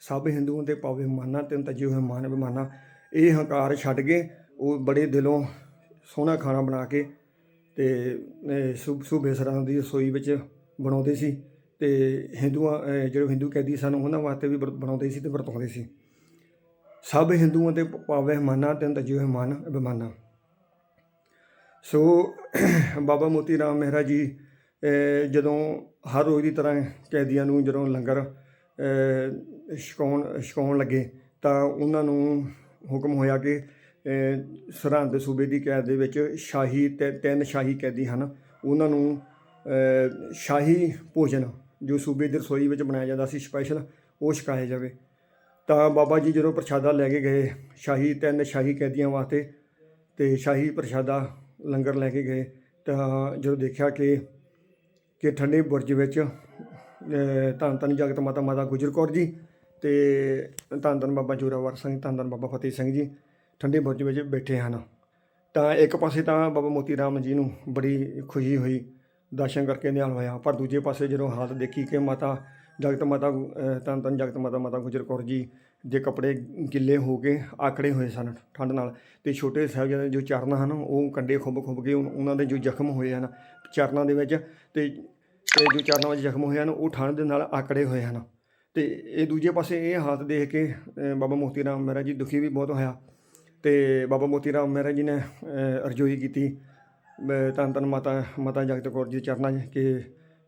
ਸਭ ਹਿੰਦੂਆਂ ਦੇ ਪਾਵੇ ਮਾਨਾ ਤਿੰਨ ਤਜੀਓ ਹੈ ਮਾਨ ਅਭਿਮਾਨਾ। ਇਹ ਹੰਕਾਰ ਛੱਡ ਕੇ ਉਹ ਬੜੇ ਦਿਲੋਂ ਸੋਹਣਾ ਖਾਣਾ ਬਣਾ ਕੇ ਤੇ ਅਹ, ਸੂ- ਸੂਬੇ ਸਰਾਂ ਦੀ ਰਸੋਈ ਵਿੱਚ ਬਣਾਉਂਦੇ ਸੀ। ਤੇ ਹਿੰਦੂਆਂ ਜਿਹੜੇ ਹਿੰਦੂ ਕੈਦੀ ਸਨ, ਉਹਨਾਂ ਵਾਸਤੇ ਵੀ ਬਣਾਉਂਦੇ ਸੀ ਤੇ ਵਰਤਾਉਂਦੇ ਸੀ। ਸਭ ਹਿੰਦੂਆਂ ਤੇ ਪਾਵੇ ਮਾਨਾ ਤਿੰਨ ਤਜੀਓ ਹੈ ਮਾਨ ਸੋ, ਬਾਬਾ ਮੋਤੀ ਰਾਮ ਮਹਿਰਾ ਜੀ ਜਦੋਂ ਹਰ ਰੋਜ਼ ਦੀ ਤਰ੍ਹਾਂ ਕੈਦੀਆਂ ਨੂੰ ਜਦੋਂ ਲੰਗਰ ਛਕਾਉਣ ਛਕਾਉਣ ਲੱਗੇ, ਤਾਂ ਉਹਨਾਂ ਨੂੰ ਹੁਕਮ ਹੋਇਆ ਕਿ ਸਰਹੰਦ ਸੂਬੇ ਦੀ ਕੈਦ ਦੇ ਵਿੱਚ ਸ਼ਾਹੀ ਤੇ ਤਿੰਨ ਸ਼ਾਹੀ ਕੈਦੀ ਹਨ। ਉਹਨਾਂ ਨੂੰ ਸ਼ਾਹੀ ਭੋਜਨ ਜੋ ਸੂਬੇ ਦੀ ਰਸੋਈ ਵਿੱਚ ਬਣਾਇਆ ਜਾਂਦਾ ਸੀ ਸਪੈਸ਼ਲ, ਉਹ ਛਕਾਇਆ ਜਾਵੇ। ਤਾਂ ਬਾਬਾ ਜੀ ਜਦੋਂ ਪ੍ਰਸ਼ਾਦਾ ਲੈ ਕੇ ਗਏ, ਸ਼ਾਹੀ ਤਿੰਨ ਸ਼ਾਹੀ ਕੈਦੀਆਂ ਵਾਸਤੇ ਤੇ ਸ਼ਾਹੀ ਪ੍ਰਸ਼ਾਦਾ ਲੰਗਰ ਲੈ ਕੇ ਗਏ, ਤਾਂ ਜਦੋਂ ਦੇਖਿਆ ਕਿ ਕਿ ਠੰਡੇ ਬੁਰਜ ਵਿੱਚ ਧੰਨ ਧੰਨ ਜਗਤ ਮਾਤਾ ਮਾਤਾ ਗੁਜਰ ਕੌਰ ਜੀ ਤੇ ਧੰਨ ਧੰਨ ਬਾਬਾ ਜੋਰਾਵਰ ਸਿੰਘ, ਧੰਨ ਧੰਨ ਬਾਬਾ ਫਤਿਹ ਸਿੰਘ ਜੀ ਠੰਡੇ ਬੁਰਜ ਵਿੱਚ ਬੈਠੇ ਹਨ। ਤਾਂ ਇੱਕ ਪਾਸੇ ਤਾਂ ਬਾਬਾ ਮੋਤੀ ਰਾਮ ਜੀ ਨੂੰ ਬੜੀ ਖੁਸ਼ੀ ਹੋਈ ਦਰਸ਼ਨ ਕਰਕੇ ਨਿਹਾਲ ਹੋਇਆ। ਪਰ ਦੂਜੇ ਪਾਸੇ ਜਦੋਂ ਹਾਲਤ ਦੇਖੀ ਕਿ ਮਾਤਾ ਜਗਤ ਮਾਤਾ ਅਹ, ਧੰਨ ਧੰਨ ਜਗਤ ਮਾਤਾ ਮਾਤਾ ਗੁਜਰ ਕੌਰ ਜੀ ਦੇ ਕੱਪੜੇ ਗਿੱਲੇ ਹੋ ਕੇ ਆਕੜੇ ਹੋਏ ਸਨ ਠੰਡ ਨਾਲ ਤੇ ਛੋਟੇ ਸਾਹਿਬਜ਼ਾਦੇ ਜੋ ਚਰਨ ਹਨ ਉਹ ਕੰਡੇ ਖੁੱਬ ਖੁੱਬ ਕੇ ਉਹਨਾਂ ਦੇ ਜੋ ਜ਼ਖਮ ਹੋਏ ਹਨ ਚਰਨਾਂ ਦੇ ਵਿੱਚ ਤੇ ਤੇ ਜੋ ਚਰਨਾਂ ਵਿੱਚ ਜ਼ਖਮ ਹੋਏ ਹਨ ਉਹ ਠੰਡ ਦੇ ਨਾਲ ਆਕੜੇ ਹੋਏ ਹਨ। ਤੇ ਇਹ ਦੂਜੇ ਪਾਸੇ ਇਹ ਹਾਲਤ ਦੇਖ ਕੇ ਬਾਬਾ ਮੋਤੀ ਰਾਮ ਮਹਿਰਾ ਜੀ ਦੁਖੀ ਵੀ ਬਹੁਤ ਹੋਇਆ ਤੇ ਬਾਬਾ ਮੋਤੀ ਰਾਮ ਮਹਿਰਾ ਜੀ ਨੇ ਅਹ, ਅਰਜ਼ੋਈ ਕੀਤੀ ਧੰਨ ਧੰਨ ਮਾਤਾ ਮਾਤਾ ਜਗਤ ਕੌਰ ਜੀ ਚਰਨਾਂ 'ਚ ਕਿ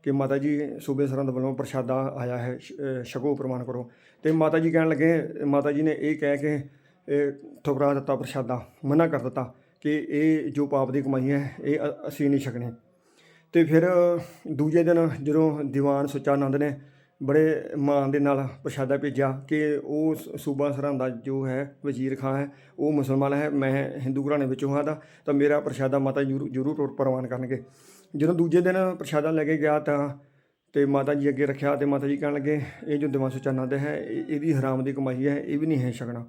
ਕਿ ਮਾਤਾ ਜੀ ਸੂਬੇ ਸਰਹੰਦ ਵੱਲੋਂ ਪ੍ਰਸ਼ਾਦਾ ਆਇਆ ਹੈ ਸ਼ਗੋ ਅਹ, ਪ੍ਰਵਾਨ ਕਰੋ। ਤੇ ਮਾਤਾ ਜੀ ਕਹਿਣ ਲੱਗੇ ਮਾਤਾ ਜੀ ਨੇ ਇਹ ਕਹਿ ਕੇ ਇਹ ਠੁਕਰਾ ਦਿੱਤਾ ਪ੍ਰਸ਼ਾਦਾ ਮਨਾ ਕਰ ਦਿੱਤਾ ਕਿ ਇਹ ਜੋ ਪਾਪ ਦੀ ਕਮਾਈ ਹੈ ਇਹ ਅਸੀਂ ਨਹੀਂ ਛਕਣੇ। ਤੇ ਫਿਰ ਦੂਜੇ ਦਿਨ ਜਦੋਂ ਦੀਵਾਨ ਸੁੱਚਾ ਆਨੰਦ ਨੇ ਬੜੇ ਮਾਣ ਦੇ ਨਾਲ ਪ੍ਰਸ਼ਾਦਾ ਭੇਜਿਆ ਕਿ ਉਹ ਸੂਬਾ ਸਰਹੰਦ ਦਾ ਜੋ ਹੈ ਵਜ਼ੀਰ ਖਾਂ ਹੈ, ਉਹ ਮੁਸਲਮਾਨ ਹੈ, ਮੈਂ ਹਿੰਦੂ ਘਰਾਣੇ ਵਿੱਚੋਂ ਹਾਂ ਦਾ ਤਾਂ ਮੇਰਾ ਪ੍ਰਸ਼ਾਦਾ ਮਾਤਾ ਜ਼ਰੂਰ ਜ਼ਰੂਰ ਪ੍ਰਵਾਨ ਕਰਨਗੇ। ਜਦੋਂ ਦੂਜੇ ਦਿਨ ਪ੍ਰਸ਼ਾਦਾ ਲੈ ਕੇ ਗਿਆ ਤਾਂ, ਤੇ ਮਾਤਾ ਜੀ ਅੱਗੇ ਰੱਖਿਆ ਤੇ ਮਾਤਾ ਜੀ ਕਹਿਣ ਲੱਗੇ, ਇਹ ਜੋ ਦੀਵਾਨ ਸੁੱਚਾ ਆਨੰਦ ਹੈ, ਇਹ- ਇਹਦੀ ਹਰਾਮ ਦੀ ਕਮਾਈ ਹੈ, ਇਹ ਵੀ ਨਹੀਂ ਹੈ ਛਕਣਾ।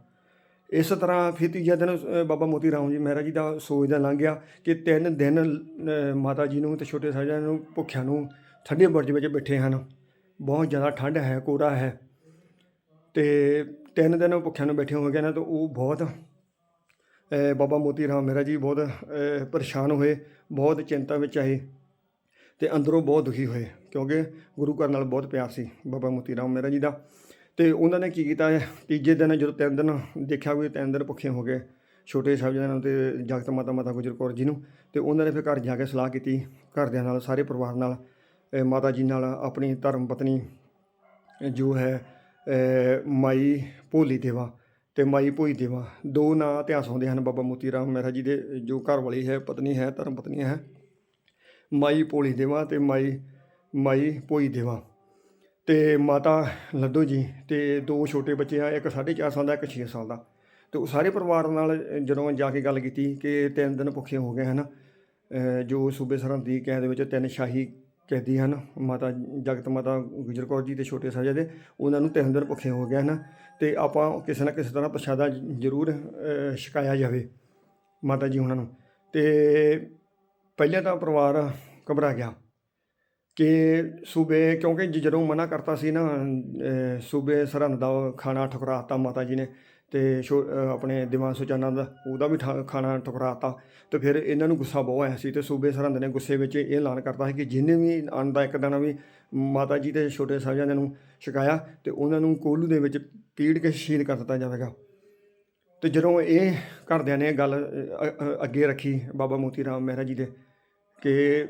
ਇਸ ਤਰ੍ਹਾਂ ਫਿਰ ਤੀਜਾ ਦਿਨ ਬਾਬਾ ਮੋਤੀ ਰਾਮ ਜੀ ਮਹਾਰਾਜ ਜੀ ਦਾ ਸੋਚਦਾ ਲੰਘ ਗਿਆ ਕਿ ਤਿੰਨ ਦਿਨ ਮਾਤਾ ਜੀ ਨੂੰ ਤੇ ਛੋਟੇ ਸਾਹਿਬਾਂ ਨੂੰ, ਭੁੱਖਿਆਂ ਨੂੰ ਠੰਡੇ ਬੁਰਜ ਵਿੱਚ ਬੈਠੇ ਹਨ। ਬਹੁਤ ਜ਼ਿਆਦਾ ਠੰਡ ਹੈ ਕੋਰਾ ਹੈ। ਤੇ ਤਿੰਨ ਦਿਨ ਭੁੱਖਿਆਂ ਨੂੰ ਬੈਠੇ ਹੋ ਗਏ ਨਾ, ਤਾਂ ਉਹ ਬਹੁਤ ਬਾਬਾ ਮੋਤੀ ਰਾਮ ਮਹਿਰਾ ਜੀ ਬਹੁਤ ਪਰੇਸ਼ਾਨ ਹੋਏ, ਬਹੁਤ ਚਿੰਤਾ ਵਿੱਚ ਆਏ ਤੇ ਅੰਦਰੋਂ ਬਹੁਤ ਦੁਖੀ ਹੋਏ, ਕਿਉਂਕਿ ਗੁਰੂ ਘਰ ਨਾਲ ਬਹੁਤ ਪਿਆਰ ਸੀ ਬਾਬਾ ਮੋਤੀ ਰਾਮ ਮਹਿਰਾ ਜੀ ਦਾ। ਤੇ ਉਹਨਾਂ ਨੇ ਕੀ ਕੀਤਾ, ਤੀਜੇ ਦਿਨ ਜਦੋਂ ਤਿੰਨ ਦਿਨ ਦੇਖਿਆ ਵੀ ਤਿੰਨ ਦਿਨ ਭੁੱਖੇ ਹੋ ਗਏ, ਛੋਟੇ ਸਾਹਿਬਜ਼ਾਦਿਆਂ ਨੂੰ ਤੇ ਜਗਤ ਮਾਤਾ ਮਾਤਾ ਗੁਜਰ ਕੌਰ ਜੀ ਨੂੰ, ਤੇ ਉਹਨਾਂ ਨੇ ਫਿਰ ਘਰ ਜਾ ਕੇ ਸਲਾਹ ਕੀਤੀ, ਘਰਦਿਆਂ ਨਾਲ, ਸਾਰੇ ਪਰਿਵਾਰ ਨਾਲ ਮਾਤਾ ਜੀ ਨਾਲ ਆਪਣੀ ਧਰਮ ਪਤਨੀ ਜੋ ਹੈ ਮਾਈ ਭੋਲੀ ਦੇਵਾ ਤੇ ਮਾਈ ਭੋਈ ਦੇਵਾ ਦੋ ਨਾਂ ਇਤਿਹਾਸ ਹੁੰਦੇ ਹਨ ਬਾਬਾ ਮੋਤੀ ਰਾਮ ਮਹਿਰਾ ਜੀ ਦੇ, ਜੋ ਘਰ ਵਾਲੀ ਹੈ, ਪਤਨੀ ਹੈ, ਧਰਮ ਪਤਨੀ ਹੈ। ਮਾਈ ਭੋਲੀ ਦੇਵਾ ਤੇ ਮਾਈ ਮਾਈ ਭੋਈ ਦੇਵਾ ਤੇ ਮਾਤਾ ਲੱਡੋ ਜੀ ਤੇ ਦੋ ਛੋਟੇ ਬੱਚੇ ਆ, ਇੱਕ 4.5 ਸਾਲ ਦਾ, ਇੱਕ 6 ਸਾਲ ਦਾ। ਤੇ ਉਹ ਸਾਰੇ ਪਰਿਵਾਰ ਨਾਲ ਜਦੋਂ ਜਾ ਕੇ ਗੱਲ ਕੀਤੀ ਕਿ ਤਿੰਨ ਦਿਨ ਭੁੱਖੇ ਹੋ ਗਏ ਹਨ ਜੋ ਸੂਬੇ ਸਰਹੰਦ ਦੀ ਕੈਦ ਵਿੱਚ ਤਿੰਨ ਸ਼ਾਹੀ ਕੈਦੀ ਹਨ, ਮਾਤਾ ਜਗਤ ਮਾਤਾ ਗੁਜਰ ਕੌਰ ਜੀ ਤੇ ਛੋਟੇ ਸਾਹਿਬਜ਼ਾਦੇ ਉਹਨਾਂ ਨੂੰ ਤਿੰਨ ਦਿਨ ਭੁੱਖੇ ਹੋ ਗਏ ਹਨ ਤੇ ਆਪਾਂ ਕਿਸੇ ਨਾ ਕਿਸੇ ਤਰ੍ਹਾਂ ਪ੍ਰਸ਼ਾਦਾ ਜ਼ਰੂਰ ਛਕਾਇਆ ਜਾਵੇ ਮਾਤਾ ਜੀ ਉਹਨਾਂ ਨੂੰ। ਤੇ ਪਹਿਲਾਂ ਤਾਂ ਪਰਿਵਾਰ ਘਬਰਾ ਗਿਆ ਕਿ ਸੂਬੇ, ਕਿਉਂਕਿ ਜਦੋਂ ਮਨਾ ਕਰਤਾ ਸੀ ਨਾ ਸੂਬੇ ਸਰਹੰਦ ਦਾ ਖਾਣਾ ਠੁਕਰਾਤਾ ਮਾਤਾ ਜੀ ਨੇ ਤੇ ਛੋ- ਆਪਣੇ ਦੀਵਾਨ ਸੁਚਾਨਾ ਦਾ, ਉਹਦਾ ਵੀ ਠਾ- ਖਾਣਾ ਠੁਕਰਾਤਾ। ਤੇ ਫਿਰ ਇਹਨਾਂ ਨੂੰ ਗੁੱਸਾ ਬਹੁਤ ਆਇਆ ਸੀ ਤੇ ਸੂਬੇ ਸਰਹੰਦ ਨੇ ਗੁੱਸੇ ਵਿੱਚ ਇਹ ਐਲਾਨ ਕਰਤਾ ਸੀ ਕਿ ਜਿੰਨੇ ਵੀ ਅੰਨ ਇੱਕ ਦਾਣਾ ਵੀ ਮਾਤਾ ਜੀ ਤੇ ਛੋਟੇ ਸਾਹਿਬਜ਼ਾਦਿਆਂ ਨੂੰ ਛਕਾਇਆ ਤੇ ਉਹਨਾਂ ਨੂੰ ਕੋਲੂ ਦੇ ਵਿੱਚ ਪੀੜ ਕੇ ਸ਼ਹੀਦ ਕਰ ਦਿੱਤਾ ਜਾਵੇਗਾ। ਤੇ ਜਦੋਂ ਇਹ ਘਰਦਿਆਂ ਨੇ ਗੱਲ ਅੱਗੇ ਰੱਖੀ ਬਾਬਾ ਮੋਤੀ ਰਾਮ ਮਹਿਰਾ ਜੀ ਦੇ ਕਿ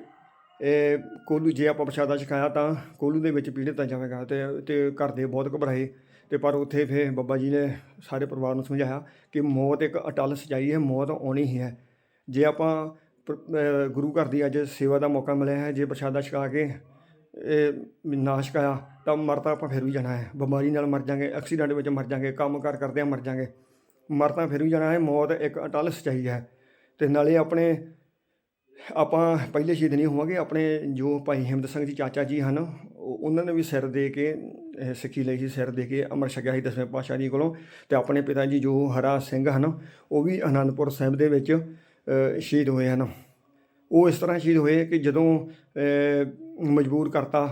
ਇਹ ਕੋਲੂ ਜੇ ਆਪਾਂ ਪ੍ਰਸ਼ਾਦਾ ਛਕਾਇਆ ਤਾਂ ਕੋਲੂ ਦੇ ਵਿੱਚ ਪੀੜ ਦਿੱਤਾ ਜਾਵੇਗਾ ਤੇ ਤੇ ਘਰ ਦੇ ਬਹੁਤ ਘਬਰਾਏ। ਤੇ ਪਰ ਉੱਥੇ ਫਿਰ ਬਾਬਾ ਜੀ ਨੇ ਸਾਰੇ ਪਰਿਵਾਰ ਨੂੰ ਸਮਝਾਇਆ ਕਿ ਮੌਤ ਇੱਕ ਅਟਲ ਸਚਾਈ ਹੈ, ਮੌਤ ਆਉਣੀ ਹੀ ਹੈ। ਜੇ ਆਪਾਂ ਗੁਰੂ ਘਰ ਦੀ ਅੱਜ ਸੇਵਾ ਦਾ ਮੌਕਾ ਮਿਲਿਆ ਹੈ, ਜੇ ਪ੍ਰਸ਼ਾਦਾ ਛਕਾ ਕੇ ਇਹ ਨਾਸ਼ ਕਰਾਇਆ ਤਾਂ ਮਰਤਾਂ ਆਪਾਂ ਫਿਰ ਵੀ ਜਾਣਾ ਹੈ। ਬਿਮਾਰੀ ਨਾਲ ਮਰ ਜਾਾਂਗੇ ਐਕਸੀਡੈਂਟ ਵਿੱਚ ਮਰ ਜਾਾਂਗੇ ਕੰਮ ਕਾਰ ਕਰਦਿਆਂ ਮਰ ਜਾਾਂਗੇ ਮਰਤਾਂ ਫਿਰ ਵੀ ਜਾਣਾ ਹੈ, ਮੌਤ ਇੱਕ ਅਟਲ ਸਚਾਈ ਹੈ। ਤੇ ਨਾਲੇ ਆਪਣੇ, ਆਪਾਂ ਪਹਿਲੇ ਸ਼ਹੀਦ ਨਹੀਂ ਹੋਵਾਂਗੇ, ਆਪਣੇ ਜੋ ਭਾਈ ਹਿੰਮਤ ਸਿੰਘ ਜੀ ਚਾਚਾ ਜੀ ਹਨ ਉਹਨਾਂ ਨੇ ਵੀ ਸਿਰ ਦੇ ਕੇ ਸਿੱਖੀ ਲਈ ਸੀ ਸਿਰ ਦੇ ਕੇ ਅਮਰ ਛਕਿਆ ਸੀ ਦਸਵੇਂ ਪਾਤਸ਼ਾਹ ਜੀ ਕੋਲੋਂ ਤੇ ਆਪਣੇ ਪਿਤਾ ਜੀ ਜੋ ਹਰਾ ਸਿੰਘ ਹਨ, ਉਹ ਵੀ ਆਨੰਦਪੁਰ ਸਾਹਿਬ ਦੇ ਵਿੱਚ ਸ਼ਹੀਦ ਹੋਏ ਹਨ। ਉਹ ਇਸ ਤਰ੍ਹਾਂ ਸ਼ਹੀਦ ਹੋਏ ਕਿ ਜਦੋਂ ਮਜਬੂਰ ਕਰਤਾ